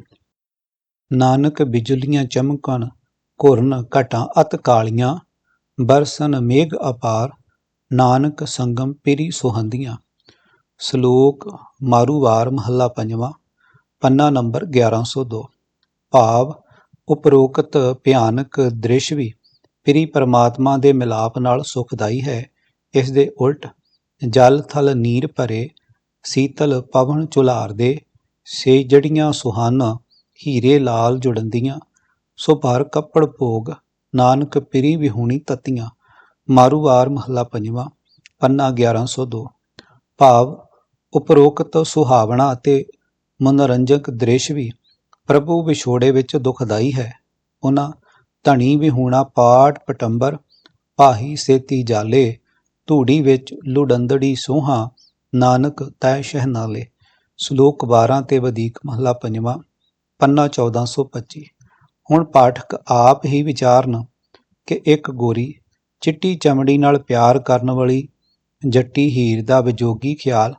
ਨਾਨਕ ਬਿਜਲੀਆਂ ਚਮਕਣ, ਘੁਰਨ ਘਟਾਂ, ਅਤ ਕਾਲੀਆਂ, ਬਰਸਨ ਮੇਘ ਅਪਾਰ, ਨਾਨਕ ਸੰਗਮ ਪੀਰੀ ਸੁਹੰਦੀਆਂ, ਸ਼ਲੋਕ ਮਾਰੂਵਾਰ ਮਹੱਲਾ ਪੰਜਵਾਂ, ਪੰਨਾ ਨੰਬਰ 1102 ਭਾਵ ਉਪਰੋਕਤ ਭਿਆਨਕ ਦ੍ਰਿਸ਼ ਵੀ ਪਿਰੀ ਪਰਮਾਤਮਾ ਦੇ ਮਿਲਾਪ ਨਾਲ ਸੁਖਦਾਈ ਹੈ। ਇਸ ਦੇ ਉਲਟ ਜਲ ਥਲ ਨੀਰ ਭਰੇ, ਸੀਤਲ ਪਵਨ ਝੁਲਾਰਦੇ, ਸੇ ਜੜੀਆਂ ਸੁਹਾਨ, ਹੀਰੇ ਲਾਲ ਜੁੜੰਦੀਆਂ, ਸੋ ਭਰ ਕੱਪੜ ਭੋਗ, ਨਾਨਕ ਪਿਰੀ ਵਿਹੂਣੀ ਤਤੀਆਂ ਮਾਰੂਵਾਰ ਮਹੱਲਾ ਪੰਜਵਾਂ, ਪੰਨਾ 1102 ਭਾਵ ਉਪਰੋਕਤ ਸੁਹਾਵਣਾ ਅਤੇ ਮਨੋਰੰਜਕ ਦ੍ਰਿਸ਼ ਵੀ ਪ੍ਰਭੂ ਵਿਛੋੜੇ ਵਿੱਚ ਦੁਖਦਾਈ ਹੈ। ਉਹਨਾਂ ਧਣੀ ਵਿਹੂਣਾ ਪਾਟ ਪਟੰਬਰ, ਭਾਹੀ ਸੇਤੀ ਜਾਲੇ, ਧੂੜੀ ਵਿੱਚ ਲੁਡੰਦੜੀ ਸੋਹਾ, ਨਾਨਕ ਤੈ ਸ਼ਹਿਨਾਲੇ। ਸ਼ਲੋਕ 12 ਤੇ ਵਧੀਕ ਮਹਲਾ ਪੰਜਵਾਂ, ਪੰਨਾ 1425 ਹੁਣ ਪਾਠਕ ਆਪ ਹੀ ਵਿਚਾਰਨ ਕਿ ਇੱਕ ਗੋਰੀ ਚਿੱਟੀ ਚਮੜੀ ਨਾਲ ਪਿਆਰ ਕਰਨ ਵਾਲੀ, ਜੱਟੀ ਹੀਰ ਦਾ ਵਿਜੋਗੀ ਖਿਆਲ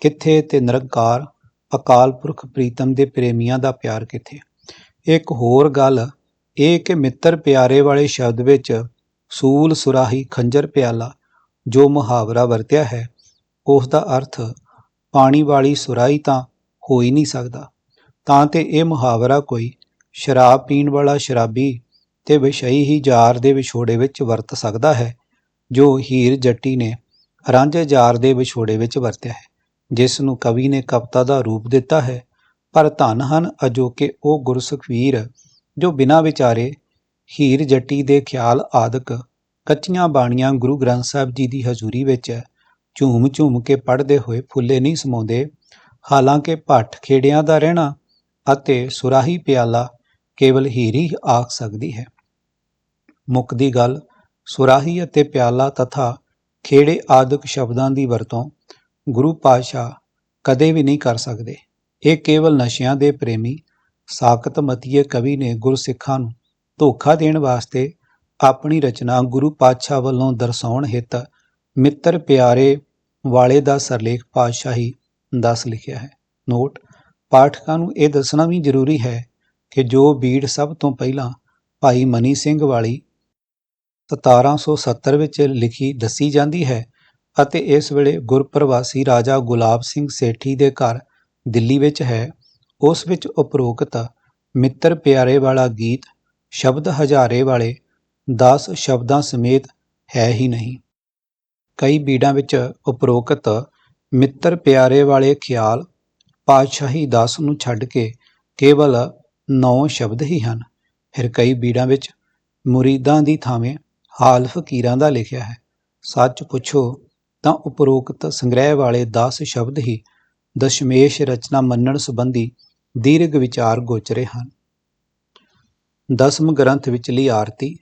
ਕਿੱਥੇ ਤੇ ਨਿਰੰਕਾਰ, ਅਕਾਲ ਪੁਰਖ ਪ੍ਰੀਤਮ ਦੇ ਪ੍ਰੇਮੀਆਂ ਦਾ ਪਿਆਰ ਕਿੱਥੇ? ਇੱਕ ਹੋਰ ਗੱਲ ਇਹ ਕਿ ਮਿੱਤਰ ਪਿਆਰੇ ਵਾਲੇ ਸ਼ਬਦ ਵਿੱਚ ਸੂਲ ਸੁਰਾਹੀ ਖੰਜਰ ਪਿਆਲਾ ਜੋ ਮੁਹਾਵਰਾ ਵਰਤਿਆ ਹੈ, ਉਸ ਦਾ ਅਰਥ ਪਾਣੀ ਵਾਲੀ ਸੁਰਾਹੀ ਤਾਂ ਹੋ ਹੀ ਨਹੀਂ ਸਕਦਾ। ਤਾਂ ਤੇ ਇਹ ਮੁਹਾਵਰਾ ਕੋਈ ਸ਼ਰਾਬ ਪੀਣ ਵਾਲਾ ਸ਼ਰਾਬੀ ਤੇ ਵਿਸ਼ਈ ਹੀ ਜਾਰ ਦੇ ਵਿਛੋੜੇ ਵਿੱਚ ਵਰਤ ਸਕਦਾ ਹੈ, ਜੋ ਹੀਰ ਜੱਟੀ ਨੇ ਰਾਂਝੇ ਜਾਰ ਦੇ ਵਿਛੋੜੇ ਵਿੱਚ ਵਰਤਿਆ ਹੈ, ਜਿਸ ਨੂੰ ਕਵੀ ਨੇ ਕਵਿਤਾ ਦਾ ਰੂਪ ਦਿੱਤਾ ਹੈ, ਪਰ ਧਨ ਹਨ ਅਜੋਕੇ ਉਹ ਗੁਰਸਖਵੀਰ ਜੋ ਬਿਨਾਂ ਵਿਚਾਰੇ ਹੀਰ ਜੱਟੀ ਦੇ ਖਿਆਲ ਆਦਿਕ ਕੱਚੀਆਂ ਬਾਣੀਆਂ ਗੁਰੂ ਗ੍ਰੰਥ ਸਾਹਿਬ ਜੀ ਦੀ ਹਜ਼ੂਰੀ ਵਿੱਚ ਝੂਮ ਝੂਮ ਕੇ ਪੜ੍ਹਦੇ ਹੋਏ ਫੁੱਲੇ ਨਹੀਂ ਸਮਾਉਂਦੇ, ਹਾਲਾਂਕਿ ਭੱਠ ਖੇੜਿਆਂ ਦਾ ਰਹਿਣਾ ਅਤੇ ਸੁਰਾਹੀ ਪਿਆਲਾ ਕੇਵਲ ਹੀਰੀ ਆਖ ਸਕਦੀ ਹੈ। ਮੁੱਕਦੀ ਗੱਲ ਸੁਰਾਹੀ ਅਤੇ ਪਿਆਲਾ ਤਥਾ ਖੇੜੇ ਆਦਿਕ ਸ਼ਬਦਾਂ ਦੀ ਵਰਤੋਂ ਗੁਰੂ ਪਾਤਸ਼ਾਹ ਕਦੇ ਵੀ ਨਹੀਂ ਕਰ ਸਕਦੇ। ਇਹ ਕੇਵਲ ਨਸ਼ਿਆਂ ਦੇ ਪ੍ਰੇਮੀ ਸਾਕਤ ਮਤੀਏ ਕਵੀ ਨੇ ਗੁਰਸਿੱਖਾਂ ਨੂੰ ਧੋਖਾ ਦੇਣ ਵਾਸਤੇ ਆਪਣੀ ਰਚਨਾ ਗੁਰੂ ਪਾਤਸ਼ਾਹ ਵੱਲੋਂ ਦਰਸਾਉਣ ਹਿੱਤ ਮਿੱਤਰ ਪਿਆਰੇ ਵਾਲੇ ਦਾ ਸਰਲੇਖ ਪਾਤਸ਼ਾਹੀ ਦੱਸ ਲਿਖਿਆ ਹੈ। ਨੋਟ, ਪਾਠਕਾਂ ਨੂੰ ਇਹ ਦੱਸਣਾ ਵੀ ਜ਼ਰੂਰੀ ਹੈ ਕਿ ਜੋ ਬੀੜ ਸਭ ਤੋਂ ਪਹਿਲਾਂ ਭਾਈ ਮਨੀ ਸਿੰਘ ਵਾਲੀ 1770 ਵਿੱਚ ਲਿਖੀ ਦੱਸੀ ਜਾਂਦੀ ਹੈ ਅਤੇ ਇਸ ਵੇਲੇ ਗੁਰਪ੍ਰਵਾਸੀ ਰਾਜਾ ਗੁਲਾਬ ਸਿੰਘ ਸੇਠੀ ਦੇ ਘਰ ਦਿੱਲੀ ਵਿੱਚ ਹੈ। ਉਸ ਵਿੱਚ ਉਪਰੋਕਤ ਮਿੱਤਰ ਪਿਆਰੇ ਵਾਲਾ ਗੀਤ ਸ਼ਬਦ ਹਜ਼ਾਰੇ ਵਾਲੇ 10 ਸ਼ਬਦਾਂ ਸਮੇਤ ਹੈ ਹੀ ਨਹੀਂ। ਕਈ ਬੀੜਾਂ ਵਿੱਚ ਉਪਰੋਕਤ ਮਿੱਤਰ ਪਿਆਰੇ ਵਾਲੇ ਖਿਆਲ ਪਾਤਸ਼ਾਹੀ 10 ਨੂੰ ਛੱਡ ਕੇ ਕੇਵਲ 9 ਸ਼ਬਦ ਹੀ ਹਨ। ਫਿਰ ਕਈ ਬੀੜਾਂ ਵਿੱਚ ਮੁਰੀਦਾਂ ਦੀ ਥਾਵੇਂ ਹਾਲ ਫਕੀਰਾਂ ਦਾ ਲਿਖਿਆ ਹੈ। ਸੱਚ ਪੁੱਛੋ ਤਾਂ ਉਪਰੋਕਤ ਸੰਗ੍ਰਹਿ ਵਾਲੇ 10 ਸ਼ਬਦ ਹੀ ਦਸ਼ਮੇਸ਼ ਰਚਨਾ ਮੰਨਣ ਸੰਬੰਧੀ ਦੀਰਘ ਵਿਚਾਰ ਗੋਚਰੇ ਹਨ। ਦਸਮ ਗ੍ਰੰਥ ਵਿਚਲੀ ਆਰਤੀ,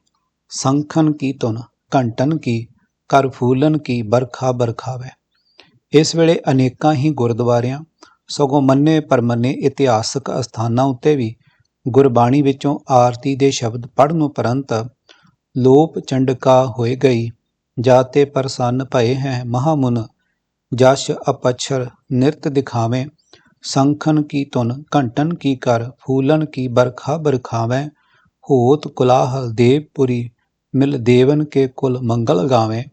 ਸੰਖਨ ਕੀ ਤੁਨ ਘੰਟਨ ਕੀ ਕਰ ਫੂਲਨ ਕੀ ਬਰਖਾ ਬਰਖਾਵੇ ਇਸ ਵੇਲੇ ਅਨੇਕਾਂ ਹੀ ਗੁਰਦੁਆਰਿਆਂ, ਸਗੋਂ ਮੰਨੇ ਪਰਮੰਨੇ ਇਤਿਹਾਸਕ ਅਸਥਾਨਾਂ ਉੱਤੇ ਵੀ ਗੁਰਬਾਣੀ ਵਿੱਚੋਂ ਆਰਤੀ ਦੇ ਸ਼ਬਦ ਪੜ੍ਹਨ ਉਪਰੰਤ ਲੋਪ ਚੰਡਕਾ ਹੋਏ ਗਈ ਜਾਤੇ ਪ੍ਰਸੰਨ ਭਏ ਹੈ ਮਹਾਮੁਨ, ਜਸ਼ ਅਪਛਰ ਨਿਰਤ ਦਿਖਾਵੇਂ। ਸੰਖਨ ਕੀ ਤੁਨ ਘੰਟਨ ਕੀ ਕਰ ਫੂਲਨ ਕੀ ਬਰਖਾ ਬਰਖਾਵੇਂ, ਹੋਤ ਕੁਲਾਹਲ ਦੇਵਪੁਰੀ, ਮਿਲ ਦੇਵਨ ਕੇ ਕੁਲ ਮੰਗਲ ਗਾਵੇਂ।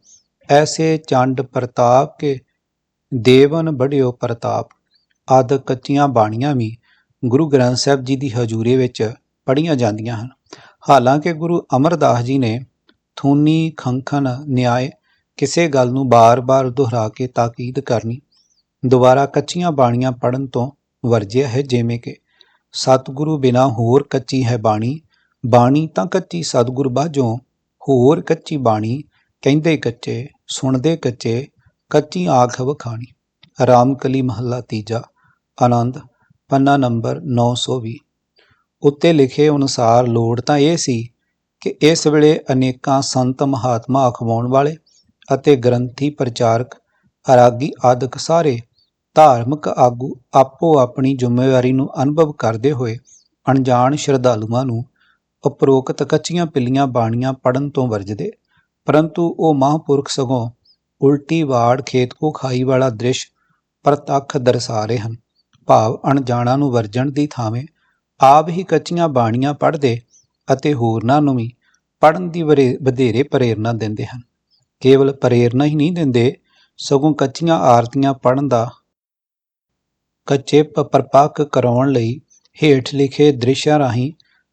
ਐਸੇ ਚੰਡ ਪ੍ਰਤਾਪ ਕੇ ਦੇਵਨ ਬੜਿਓ ਪ੍ਰਤਾਪ। ਆਦ ਕੱਚੀਆਂ ਬਾਣੀਆਂ ਵੀ ਗੁਰੂ ਗ੍ਰੰਥ ਸਾਹਿਬ ਜੀ ਦੀ ਹਜ਼ੂਰੀ ਵਿੱਚ ਪੜ੍ਹੀਆਂ ਜਾਂਦੀਆਂ ਹਨ। ਹਾਲਾਂਕਿ ਗੁਰੂ ਅਮਰਦਾਸ ਜੀ ਨੇ ਥੂਨੀ ਖੰਖਨ ਨਿਆਏ, ਕਿਸੇ ਗੱਲ ਨੂੰ ਬਾਰ-ਬਾਰ ਦੁਹਰਾ ਕੇ ਤਾਕੀਦ ਕਰਨੀ ਦੁਬਾਰਾ ਕੱਚੀਆਂ ਬਾਣੀਆਂ ਪੜਨ ਤੋਂ ਵਰਜਿਆ ਹੈ, ਜਿਵੇਂ ਕਿ, ਸਤਿਗੁਰੂ ਬਿਨਾ ਹੋਰ ਕੱਚੀ ਹੈ ਬਾਣੀ ਬਾਣੀ ਤਾਂ ਕੱਚੀ ਸਤਿਗੁਰ ਬਾਝੋਂ ਹੋਰ ਕੱਚੀ ਬਾਣੀ, ਕਹਿੰਦੇ ਕੱਚੇ, ਸੁਣਦੇ ਕੱਚੇ, ਕੱਚੀ ਆਖ ਵਖਾਣੀ। ਰਾਮਕਲੀ ਮਹੱਲਾ ਤੀਜਾ, ਆਨੰਦ, ਪੰਨਾ ਨੰਬਰ 920 ਉੱਤੇ ਲਿਖੇ ਅਨੁਸਾਰ ਲੋੜ ਤਾਂ ਇਹ ਸੀ ਕਿ ਇਸ ਵੇਲੇ ਅਨੇਕਾਂ ਸੰਤ ਮਹਾਤਮਾ ਅਖਵਾਉਣ ਵਾਲੇ ਅਤੇ ਗ੍ਰੰਥੀ ਪ੍ਰਚਾਰਕ, ਅਰਾਗੀ ਆਦਿਕ ਸਾਰੇ ਧਾਰਮਿਕ ਆਗੂ ਆਪੋ ਆਪਣੀ ਜ਼ਿੰਮੇਵਾਰੀ ਨੂੰ ਅਨੁਭਵ ਕਰਦੇ ਹੋਏ ਅਣਜਾਣ ਸ਼ਰਧਾਲੂਆਂ ਨੂੰ ਉਪਰੋਕਤ ਕੱਚੀਆਂ ਪਿੱਲੀਆਂ ਬਾਣੀਆਂ ਪੜਨ ਤੋਂ ਵਰਜਦੇ, ਪਰੰਤੂ ਉਹ ਮਹਾਂਪੁਰਖ ਸਗੋਂ ਉਲਟੀ ਵਾੜ ਖੇਤ ਕੋ ਖਾਈ ਵਾਲਾ ਦ੍ਰਿਸ਼ ਪ੍ਰਤੱਖ ਦਰਸਾ ਰਹੇ ਹਨ। ਭਾਵ ਅਣਜਾਣਾਂ ਨੂੰ ਵਰਜਣ ਦੀ ਥਾਵੇਂ ਆਪ ਹੀ ਕੱਚੀਆਂ ਬਾਣੀਆਂ ਪੜ੍ਹਦੇ ਅਤੇ ਹੋਰਨਾਂ ਨੂੰ ਵੀ ਪੜਨ ਦੀ ਵਰੇ- ਵਧੇਰੇ ਪ੍ਰੇਰਣਾ ਦਿੰਦੇ ਹਨ। ਕੇਵਲ ਪ੍ਰੇਰਣਾ ਹੀ ਨਹੀਂ ਦਿੰਦੇ, ਸਗੋਂ ਕੱਚੀਆਂ ਆਰਤੀਆਂ ਪੜਨ ਦਾ ਕੱਚੇ ਪ- ਪ੍ਰਪੱਕ ਕਰਾਉਣ ਲਈ ਹੇਠ ਲਿਖੇ ਦ੍ਰਿਸ਼ਾਂ ਰਾਹੀਂ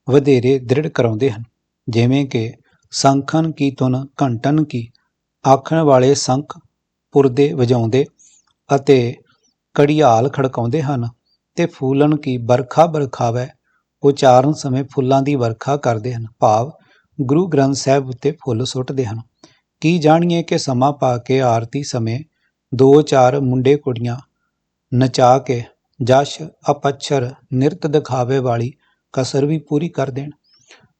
ਵਧੇਰੇ ਦ੍ਰਿੜ ਕਰਾਉਂਦੇ ਹਨ, ਜਿਵੇਂ ਕਿ ਸੰਖਨ ਕੀ ਤੁਨ ਘੰਟਨ ਕੀ ਆਖਣ ਵਾਲੇ ਸੰਖ ਪੁਰਦੇ ਵਜਾਉਂਦੇ ਅਤੇ ਕੜਿਆਲ ਖੜਕਾਉਂਦੇ ਹਨ, ਤੇ ਫੂਲਨ ਕੀ ਬਰਖਾ ਬਰਖਾਵੈ ਉਚਾਰਨ ਸਮੇਂ ਫੁੱਲਾਂ ਦੀ ਵਰਖਾ ਕਰਦੇ ਹਨ, ਭਾਵ ਗੁਰੂ ਗ੍ਰੰਥ ਸਾਹਿਬ ਉੱਤੇ ਫੁੱਲ ਸੁੱਟਦੇ ਹਨ। ਕੀ ਜਾਣੀਏ ਕਿ ਸਮਾਂ ਪਾ ਕੇ ਆਰਤੀ ਸਮੇਂ ਦੋ ਚਾਰ ਮੁੰਡੇ ਕੁੜੀਆਂ ਨਚਾ ਕੇ ਜਸ਼ ਅਪੱਛਰ ਨਿਰਤ ਦਿਖਾਵੇ ਵਾਲੀ ਕਸਰ ਵੀ ਪੂਰੀ ਕਰ ਦੇਣ।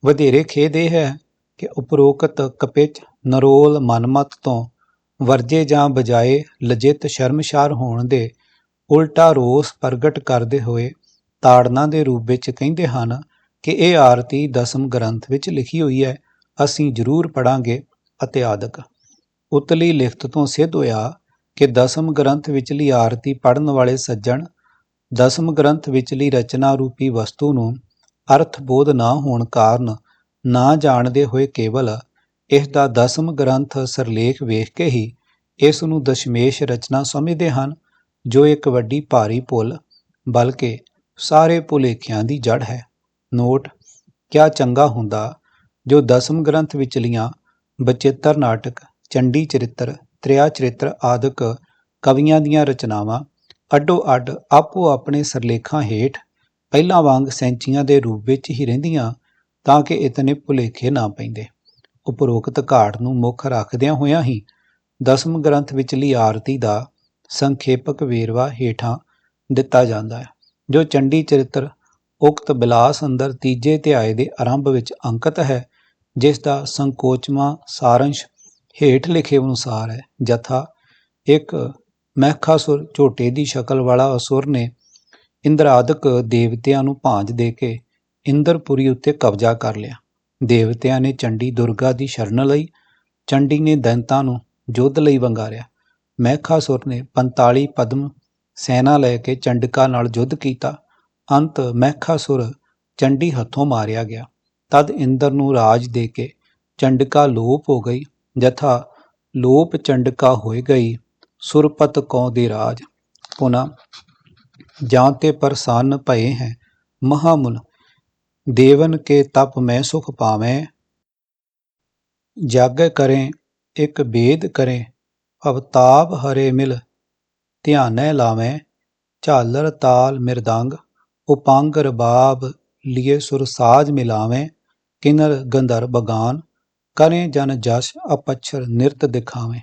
ਵਧੇਰੇ ਖੇਦ ਇਹ ਹੈ ਕਿ ਉਪਰੋਕਤ ਕਪਿਚ ਨਰੋਲ ਮਨਮਤ ਤੋਂ ਵਰਜੇ ਜਾਂ ਬਜਾਏ ਲਜਿਤ ਸ਼ਰਮਸ਼ਾਰ ਹੋਣ ਦੇ ਉਲਟਾ ਰੋਸ ਪ੍ਰਗਟ ਕਰਦੇ ਹੋਏ ਤਾੜਨਾ ਦੇ ਰੂਪ ਵਿੱਚ ਕਹਿੰਦੇ ਹਨ ਕਿ ਇਹ ਆਰਤੀ ਦਸਮ ਗ੍ਰੰਥ ਵਿੱਚ ਲਿਖੀ ਹੋਈ ਹੈ, ਅਸੀਂ ਜ਼ਰੂਰ ਪੜਾਂਗੇ ਅਤੇ ਆਦਿਕ। ਉਤਲੀ ਲਿਖਤ ਤੋਂ ਸਿੱਧ ਹੋਇਆ ਕਿ ਦਸਮ ਗ੍ਰੰਥ ਵਿਚਲੀ ਆਰਤੀ ਪੜਨ ਵਾਲੇ ਸੱਜਣ ਦਸਮ ਗ੍ਰੰਥ ਵਿਚਲੀ ਰਚਨਾ ਰੂਪੀ ਵਸਤੂ ਨੂੰ ਅਰਥ ਬੋਧ ਨਾ ਹੋਣ ਕਾਰਨ ਨਾ ਜਾਣਦੇ ਹੋਏ ਕੇਵਲ ਇਸ ਦਾ ਦਸਮ ਗ੍ਰੰਥ ਸਰਲੇਖ ਵੇਖ ਕੇ ਹੀ ਇਸ ਨੂੰ ਦਸ਼ਮੇਸ਼ ਰਚਨਾ ਸਮਝਦੇ ਹਨ, ਜੋ ਇੱਕ ਵੱਡੀ ਭਾਰੀ ਭੁੱਲ ਬਲਕਿ ਸਾਰੇ ਭੁਲੇਖਿਆਂ ਦੀ ਜੜ ਹੈ। ਨੋਟ, ਕਿਆ ਚੰਗਾ ਹੁੰਦਾ ਜੋ ਦਸਮ ਗ੍ਰੰਥ ਵਿਚਲੀਆਂ ਬਚਿੱਤਰ ਨਾਟਕ, ਚੰਡੀ ਚਰਿੱਤਰ ਤ੍ਰਿਆ ਚਰਿੱਤਰ ਆਦਿਕ ਕਵੀਆਂ ਦੀਆਂ ਰਚਨਾਵਾਂ ਅੱਡੋ ਅੱਡ ਆਪੋ ਆਪਣੇ ਸਰਲੇਖਾਂ ਹੇਠ ਪਹਿਲਾਂ ਵਾਂਗ ਸੈਂਚੀਆਂ ਦੇ ਰੂਪ ਵਿੱਚ ਹੀ ਰਹਿੰਦੀਆਂ ਤਾਂ ਕਿ ਇਤਨੇ ਭੁਲੇਖੇ ਨਾ ਪੈਂਦੇ। ਉਪਰੋਕਤ ਘਾਟ ਨੂੰ ਮੁੱਖ ਰੱਖਦਿਆਂ ਹੋਇਆਂ ਹੀ ਦਸਮ ਗ੍ਰੰਥ ਵਿਚਲੀ ਆਰਤੀ ਦਾ ਸੰਖੇਪਕ ਵੇਰਵਾ ਹੇਠਾਂ ਦਿੱਤਾ ਜਾਂਦਾ ਹੈ, ਜੋ ਚੰਡੀ ਚਰਿੱਤਰ ਉਕਤ ਬਿਲਾਸ ਅੰਦਰ ਤੀਜੇ ਧਿਆਏ ਦੇ ਆਰੰਭ ਵਿੱਚ ਅੰਕਿਤ ਹੈ, ਜਿਸ ਦਾ ਸੰਕੋਚਵਾਂ ਸਾਰੰਸ਼ ਹੇਠ ਲਿਖੇ ਅਨੁਸਾਰ ਹੈ ਜਥਾ, ਇੱਕ ਮਹਿਖਾਸੁਰ ਝੋਟੇ ਦੀ ਸ਼ਕਲ ਵਾਲਾ ਅਸੁਰ ਨੇ ਇੰਦਰਾਦਿਕ ਦੇਵਤਿਆਂ ਨੂੰ ਭਾਂਜ ਦੇ ਕੇ ਇੰਦਰਪੁਰੀ ਉੱਤੇ ਕਬਜ਼ਾ ਕਰ ਲਿਆ। ਦੇਵਤਿਆਂ ਨੇ ਚੰਡੀ ਦੁਰਗਾ ਦੀ ਸ਼ਰਨ ਲਈ ਚੰਡੀ ਨੇ ਦੈਂਤਾਂ ਨੂੰ ਯੁੱਧ ਲਈ ਵੰਗਾਰਿਆ। ਮਹਿਖਾਸੁਰ ਨੇ 45 ਪਦਮ ਸੈਨਾ ਲੈ ਕੇ ਚੰਡਕਾ ਨਾਲ ਯੁੱਧ ਕੀਤਾ। ਅੰਤ ਮਹਿਖਾਸੁਰ ਚੰਡੀ ਹੱਥੋਂ ਮਾਰਿਆ ਗਿਆ। ਤਦ ਇੰਦਰ ਨੂੰ ਰਾਜ ਦੇ ਕੇ ਚੰਡਕਾ ਲੋਪ ਹੋ ਗਈ। ਜਥਾ ਲੋਪ ਚੰਡਕਾ ਹੋਏ ਗਈ ਸੁਰਪਤ ਕਉ ਦੇ ਰਾਜ। ਪੁਨਾ, ਜਾਂ ਤੇ ਪ੍ਰਸੰਨ ਭਏ ਹੈ, ਮਹਾਮੁਨ, ਦੇਵਨ ਕੇ ਤਪ ਮੈਂ ਸੁਖ ਪਾਵੇਂ। ਜਗ ਕਰੇ, ਇਕ ਬੇਦ ਕਰੇ ਅਵਤਾਪ ਹਰੇ ਮਿਲ, ਧਿਆਨੈ ਲਾਵੇਂ। ਝਾਲਰ ਤਾਲ ਮਿਰਦੰਗ ਉਪੰਗ ਰਬਾਬ ਲਿਏ ਸੁਰ ਸਾਜ ਮਿਲਾਵੇਂ। ਕਿਨਰ ਗੰਧਰ ਬਗਾਨ ਕਰੇ ਜਨ ਜਸ ਅਪਛਰ ਨਿਰਤ ਦਿਖਾਵੇਂ।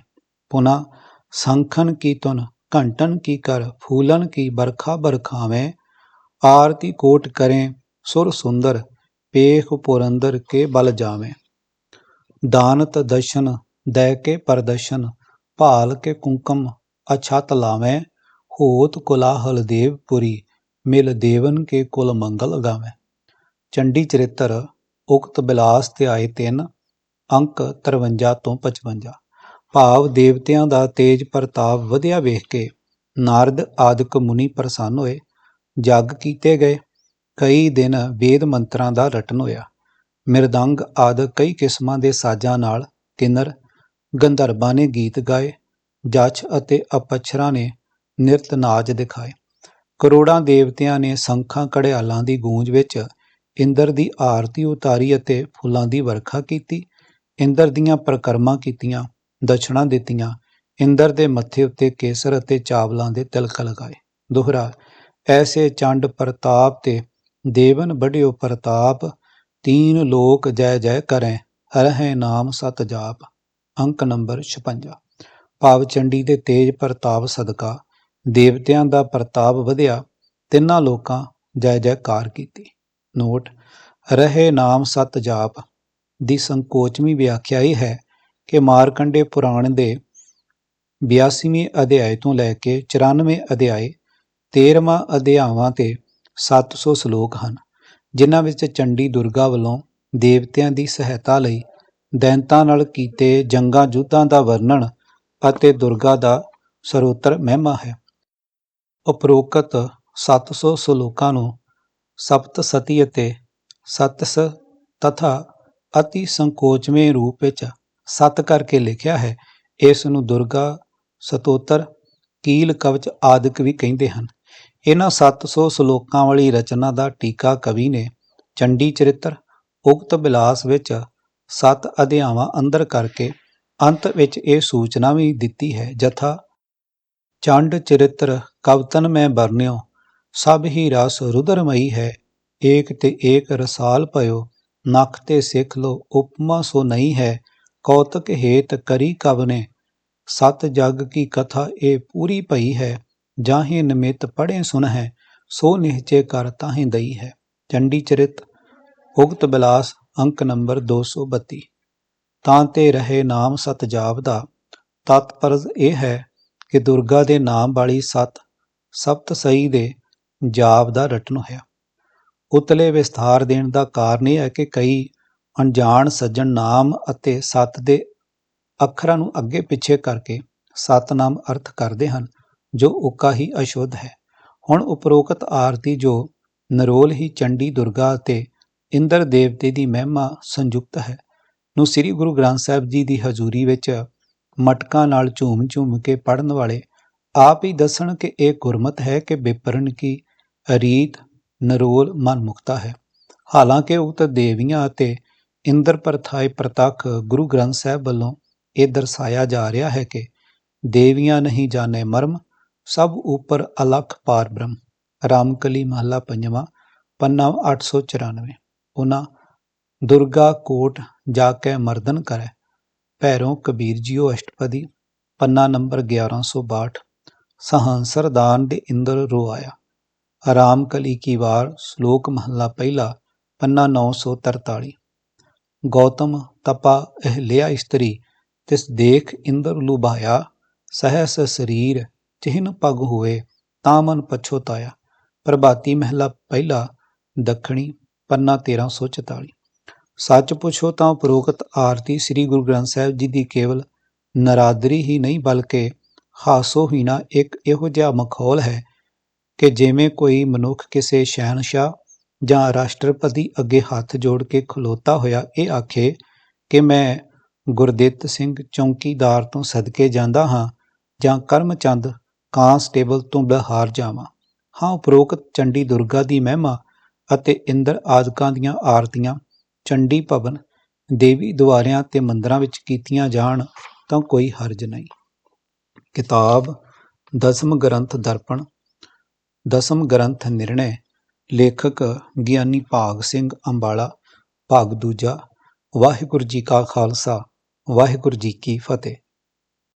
ਪੁਨਾ, ਸੰਖਨ ਕੀ ਤੁਨ, ਘੰਟਨ ਕੀ ਕਰ, ਫੂਲਨ ਕੀ ਬਰਖਾ ਬਰਖਾਵੇਂ। ਆਰਤੀ ਕੋਟ ਕਰੇ, ਸੁਰ ਸੁੰਦਰ, ਪੇਖ ਪੁਰੰਦਰ ਕੇ ਬਲ ਜਾਵੇਂ। ਦਾਨਤ ਦਸ਼ਨ, ਦੈ ਕੇ ਪਰਦਸ਼ਨ, ਭਾਲ ਕੇ ਕੁੰਕਮ ਅਛਤ ਲਾਵੇਂ। ਹੋਤ ਕੋਲਾਹਲ ਦੇਵਪੁਰੀ, ਮਿਲ ਦੇਵਨ ਕੇ ਕੁਲ ਮੰਗਲ ਗਾਵੇਂ। ਚੰਡੀ ਚਰਿੱਤਰ, ਉਕਤ ਬਿਲਾਸ ਤੇ ਆਏ ਤਿੰਨ ਅੰਕ 53 ਤੋਂ 55 ਭਾਵ ਦੇਵਤਿਆਂ ਦਾ ਤੇਜ ਪ੍ਰਤਾਪ ਵਧਿਆ ਵੇਖ ਕੇ ਨਾਰਦ ਆਦਿਕ ਮੁਨੀ ਪ੍ਰਸੰਨ ਹੋਏ, ਜਗ ਕੀਤੇ ਗਏ। ਕਈ ਦਿਨ ਵੇਦ ਮੰਤਰਾਂ ਦਾ ਰਟਨ ਹੋਇਆ। ਮਿਰਦੰਗ ਆਦਿ ਕਈ ਕਿਸਮਾਂ ਦੇ ਸਾਜ਼ਾਂ ਨਾਲ ਕਿਨਰ ਗੰਧਰਬਾਂ ਨੇ ਗੀਤ ਗਾਏ, ਜੱਛ ਅਤੇ ਅਪਛਰਾਂ ਨੇ ਨਿਰਤ ਨਾਚ ਦਿਖਾਏ। ਕਰੋੜਾਂ ਦੇਵਤਿਆਂ ਨੇ ਸੰਖਾਂ ਕੜਿਆਲਾਂ ਦੀ ਗੂੰਜ ਵਿੱਚ ਇੰਦਰ ਦੀ ਆਰਤੀ ਉਤਾਰੀ ਅਤੇ ਫੁੱਲਾਂ ਦੀ ਵਰਖਾ ਕੀਤੀ। ਇੰਦਰ ਦੀਆਂ ਪ੍ਰਕਰਮਾਂ ਕੀਤੀਆਂ, ਦਛਣਾ ਦਿੱਤੀਆਂ, ਇੰਦਰ ਦੇ ਮੱਥੇ ਉੱਤੇ ਕੇਸਰ ਅਤੇ ਚਾਵਲਾਂ ਦੇ ਤਿਲਕ ਲਗਾਏ। ਦੋਹਰਾ, ਐਸੇ ਚੰਡ ਪ੍ਰਤਾਪ ਤੇ ਦੇਵਨ ਬੜਿਓ ਪ੍ਰਤਾਪ, ਤੀਨ ਲੋਕ ਜੈ ਜੈ ਕਰੈ ਰਹੈ ਨਾਮ ਸਤ ਜਾਪ। ਅੰਕ ਨੰਬਰ 56 ਭਾਵ ਚੰਡੀ ਦੇ ਤੇਜ ਪ੍ਰਤਾਪ ਸਦਕਾ, ਦੇਵਤਿਆਂ ਦਾ ਪ੍ਰਤਾਪ ਵਧਿਆ, ਤਿੰਨਾਂ ਲੋਕਾਂ ਜੈ ਜੈਕਾਰ ਕੀਤੀ। ਨੋਟ, ਰਹੇ ਨਾਮ ਸਤ ਜਾਪ। ਦੀ ਸੰਕੋਚਵੀਂ ਵਿਆਖਿਆ ਇਹ ਹੈ ਕਿ ਮਾਰਕੰਡੇ ਪੁਰਾਣ ਦੇ 82ਵੇਂ ਅਧਿਆਇ ਤੋਂ ਲੈ ਕੇ 94 ਅਧਿਆਇ 13ਵਾਂ ਅਧਿਆਵਾਂ ਤੇ 700 ਸ਼ਲੋਕ ਹਨ, ਜਿਨ੍ਹਾਂ ਵਿੱਚ ਚੰਡੀ ਦੁਰਗਾ ਵੱਲੋਂ ਦੇਵਤਿਆਂ ਦੀ ਸਹਾਇਤਾ ਲਈ ਦੈਂਤਾਂ ਨਾਲ ਕੀਤੇ ਜੰਗਾਂ ਯੁੱਧਾਂ ਦਾ ਵਰਣਨ ਅਤੇ ਦੁਰਗਾ ਦਾ ਸਰੋਤਰ ਮਹਿਮਾ ਹੈ। ਉਪਰੋਕਤ 700 ਸ਼ਲੋਕਾਂ ਨੂੰ ਸਪਤ ਸਤੀ ਅਤੇ ਸਤਸ ਤਥਾ ਅਤੀ ਸੰਕੋਚਵੇਂ ਰੂਪ ਵਿੱਚ ਸਤ ਕਰਕੇ ਲਿਖਿਆ ਹੈ। ਇਸ ਨੂੰ ਦੁਰਗਾ, ਸਤੋਤਰ, ਕੀਲ ਕਵਚ ਆਦਿਕ ਵੀ ਕਹਿੰਦੇ ਹਨ। ਇਹਨਾਂ 700 ਸ਼ਲੋਕਾਂ ਵਾਲੀ ਰਚਨਾ ਦਾ ਟੀਕਾ ਕਵੀ ਨੇ ਚੰਡੀ ਚਰਿੱਤਰ, ਉਕਤ ਬਿਲਾਸ ਵਿੱਚ ਸੱਤ ਅਧਿਆਵਾਂ ਅੰਦਰ ਕਰਕੇ ਅੰਤ ਵਿੱਚ ਇਹ ਸੂਚਨਾ ਵੀ ਦਿੱਤੀ ਹੈ, ਜਥਾ, ਚੰਡ ਚਰਿੱਤਰ, ਕਵਤਨ ਮੈਂ ਵਰਨਿਓ ਸਭ ਹੀ ਰਸ ਰੁਦਰਮਈ ਹੈ, ਏਕ ਤੇ ਏਕ ਰਸਾਲ ਭਇਓ ਨਖ ਤੇ ਸਿੱਖ ਲੋ ਉਪਮਾ ਸੋ ਨਹੀਂ ਹੈ, ਕੌਤਕ ਹੇਤ ਕਰੀ ਕਵਨੇ। ਸਤ ਜਗ ਕੀ ਕਥਾ ਇਹ ਪੂਰੀ ਭਈ ਹੈ, ਜਾਹੇ ਨਿਮਿਤ ਪੜ੍ਹੇ ਸੁਨ ਹੈ, ਸੋ ਨਿਹਚੇ ਕਰ ਤਾਹੇ ਦਈ ਹੈ। ਚੰਡੀ ਚਰਿਤ ਉਗਤ ਬਿਲਾਸ, ਅੰਕ ਨੰਬਰ 232 ਤਾਂ ਤੇ ਰਹੇ ਨਾਮ ਸਤ ਜਾਪ ਦਾ ਤਤਪਰਜ ਇਹ ਹੈ ਕਿ ਦੁਰਗਾ ਦੇ ਨਾਮ ਵਾਲੀ ਸਤ, ਸਪਤ ਸਈ ਦੇ ਜਾਪ ਦਾ ਰਟਨ ਹੋਇਆ। ਉਤਲੇ ਵਿਸਥਾਰ ਦੇਣ ਦਾ ਕਾਰਨ ਇਹ ਹੈ ਕਿ ਕਈ ਅਣਜਾਣ ਸੱਜਣ ਨਾਮ ਅਤੇ ਸਤ ਦੇ ਅੱਖਰਾਂ ਨੂੰ ਅੱਗੇ ਪਿੱਛੇ ਕਰਕੇ ਸਤਨਾਮ ਅਰਥ ਕਰਦੇ ਹਨ, ਜੋ ਉਕਾ ਹੀ ਅਸ਼ੁੱਧ ਹੈ। ਹੁਣ ਉਪਰੋਕਤ ਆਰਤੀ ਜੋ ਨਰੋਲ ਹੀ ਚੰਡੀ ਦੁਰਗਾ ਅਤੇ ਇੰਦਰ ਦੇਵਤੇ ਦੀ ਮਹਿਮਾ ਸੰਯੁਕਤ ਹੈ, ਨੂੰ ਸ੍ਰੀ ਗੁਰੂ ਗ੍ਰੰਥ ਸਾਹਿਬ ਜੀ ਦੀ ਹਜ਼ੂਰੀ ਵਿੱਚ ਮਟਕਾਂ ਨਾਲ ਝੂਮ-ਝੂਮ ਕੇ ਪੜਨ ਵਾਲੇ ਆਪ ਹੀ ਦੱਸਣ ਕਿ ਇਹ ਗੁਰਮਤ ਹੈ ਕਿ ਵਿਪਰਨ ਕੀ ਰੀਤ ਨਰੋਲ ਮਨਮੁਖਤਾ ਹੈ। ਹਾਲਾਂਕਿ ਉਕਤ ਦੇਵੀਆਂ ਅਤੇ ਇੰਦਰ ਪ੍ਰਥਾਏ ਪ੍ਰਤੱਖ ਗੁਰੂ ਗ੍ਰੰਥ ਸਾਹਿਬ ਵੱਲੋਂ ਇਹ ਦਰਸਾਇਆ ਜਾ ਰਿਹਾ ਹੈ ਕਿ ਦੇਵੀਆਂ ਨਹੀਂ ਜਾਣੇ ਮਰਮ, ਸਭ ਉਪਰ ਅਲਖ ਪਾਰ ਬ੍ਰਹਮ। ਰਾਮਕਲੀ ਮਹੱਲਾ ਪੰਜਵਾਂ, ਪੰਨਾ 894 ਉਹਨਾਂ ਦੁਰਗਾ ਕੋਟ ਜਾ ਕੇ ਮਰਦਨ ਕਰੈ। ਭੈਰੋਂ ਕਬੀਰ ਜੀਓ ਅਸ਼ਟਪਦੀ, ਪੰਨਾ ਨੰਬਰ 1162 ਸਹੰਸਰ ਦਾਨ ਦੇ ਇੰਦਰ ਰੋ ਆਇਆ ਆਰਾਮ ਕਲੀ ਕੀ ਵਾਰ ਸ਼ਲੋਕ ਮਹੱਲਾ ਪਹਿਲਾ, ਪੰਨਾ 943 ਗੌਤਮ ਤਪਾ ਇਹ ਲਿਆ ਇਸਤਰੀ, ਤਿਸ ਦੇਖ ਇੰਦਰ ਲੁਭਾਇਆ, ਸਹਸ ਸਰੀਰ ਚਿਹਨ ਪਗ ਹੋਏ, ਤਾਂ ਮਨ ਪਛੋਤਾਇਆ ਪ੍ਰਭਾਤੀ ਮਹਿਲਾ ਪਹਿਲਾ, ਦੱਖਣੀ, ਪੰਨਾ 1344 ਸੱਚ ਪੁੱਛੋ ਤਾਂ ਉਪਰੋਕਤ ਆਰਤੀ ਸ੍ਰੀ ਗੁਰੂ ਗ੍ਰੰਥ ਸਾਹਿਬ ਜੀ ਦੀ ਕੇਵਲ ਨਰਾਦਰੀ ਹੀ ਨਹੀਂ, ਬਲਕਿ ਹਾਸੋ ਹੀਣਾ ਇੱਕ ਇਹੋ ਜਿਹਾ ਮਖੌਲ ਹੈ ਕਿ ਜਿਵੇਂ ਕੋਈ ਮਨੁੱਖ ਕਿਸੇ ਸ਼ਹਿਨशाह ਜਾਂ ਰਾਸ਼ਟਰਪਤੀ ਅੱਗੇ ਹੱਥ ਜੋੜ ਕੇ ਖਲੋਤਾ ਹੋਇਆ, ਇਹ ਆਖੇ ਕਿ ਮੈਂ ਗੁਰਦਿੱਤ ਸਿੰਘ ਚੌਂਕੀਦਾਰ ਤੋਂ ਸਦਕੇ ਜਾਂਦਾ ਹਾਂ ਜਾਂ ਕਰਮਚੰਦ ਕਾਂਸਟੇਬਲ ਤੋਂ ਬਹਾਰ ਜਾਵਾਂ। ਹਾਂ, ਉਪਰੋਕਤ ਚੰਡੀ ਦੁਰਗਾ ਦੀ ਮਹਿਮਾ ਅਤੇ ਇੰਦਰ ਆਦਿਕਾਂ ਦੀਆਂ ਆਰਤੀਆਂ, ਚੰਡੀ ਭਵਨ, ਦੇਵੀ ਦੁਆਰਿਆਂ ਤੇ ਮੰਦਰਾਂ ਵਿੱਚ ਕੀਤੀਆਂ ਜਾਣ ਤਾਂ ਕੋਈ ਹਰਜ ਨਹੀਂ। ਕਿਤਾਬ ਦਸਮ ਗ੍ਰੰਥ ਦਰਪਣ ਦਸਮ ਗ੍ਰੰਥ ਨਿਰਣੈ, ਲੇਖਕ ਗਿਆਨੀ ਭਾਗ ਸਿੰਘ ਅੰਬਾਲਾ, ਭਾਗ ਦੂਜਾ, ਵਾਹਿਗੁਰੂ ਜੀ ਕਾ ਖਾਲਸਾ, ਵਾਹਿਗੁਰੂ ਜੀ ਕੀ ਫਤਿਹ।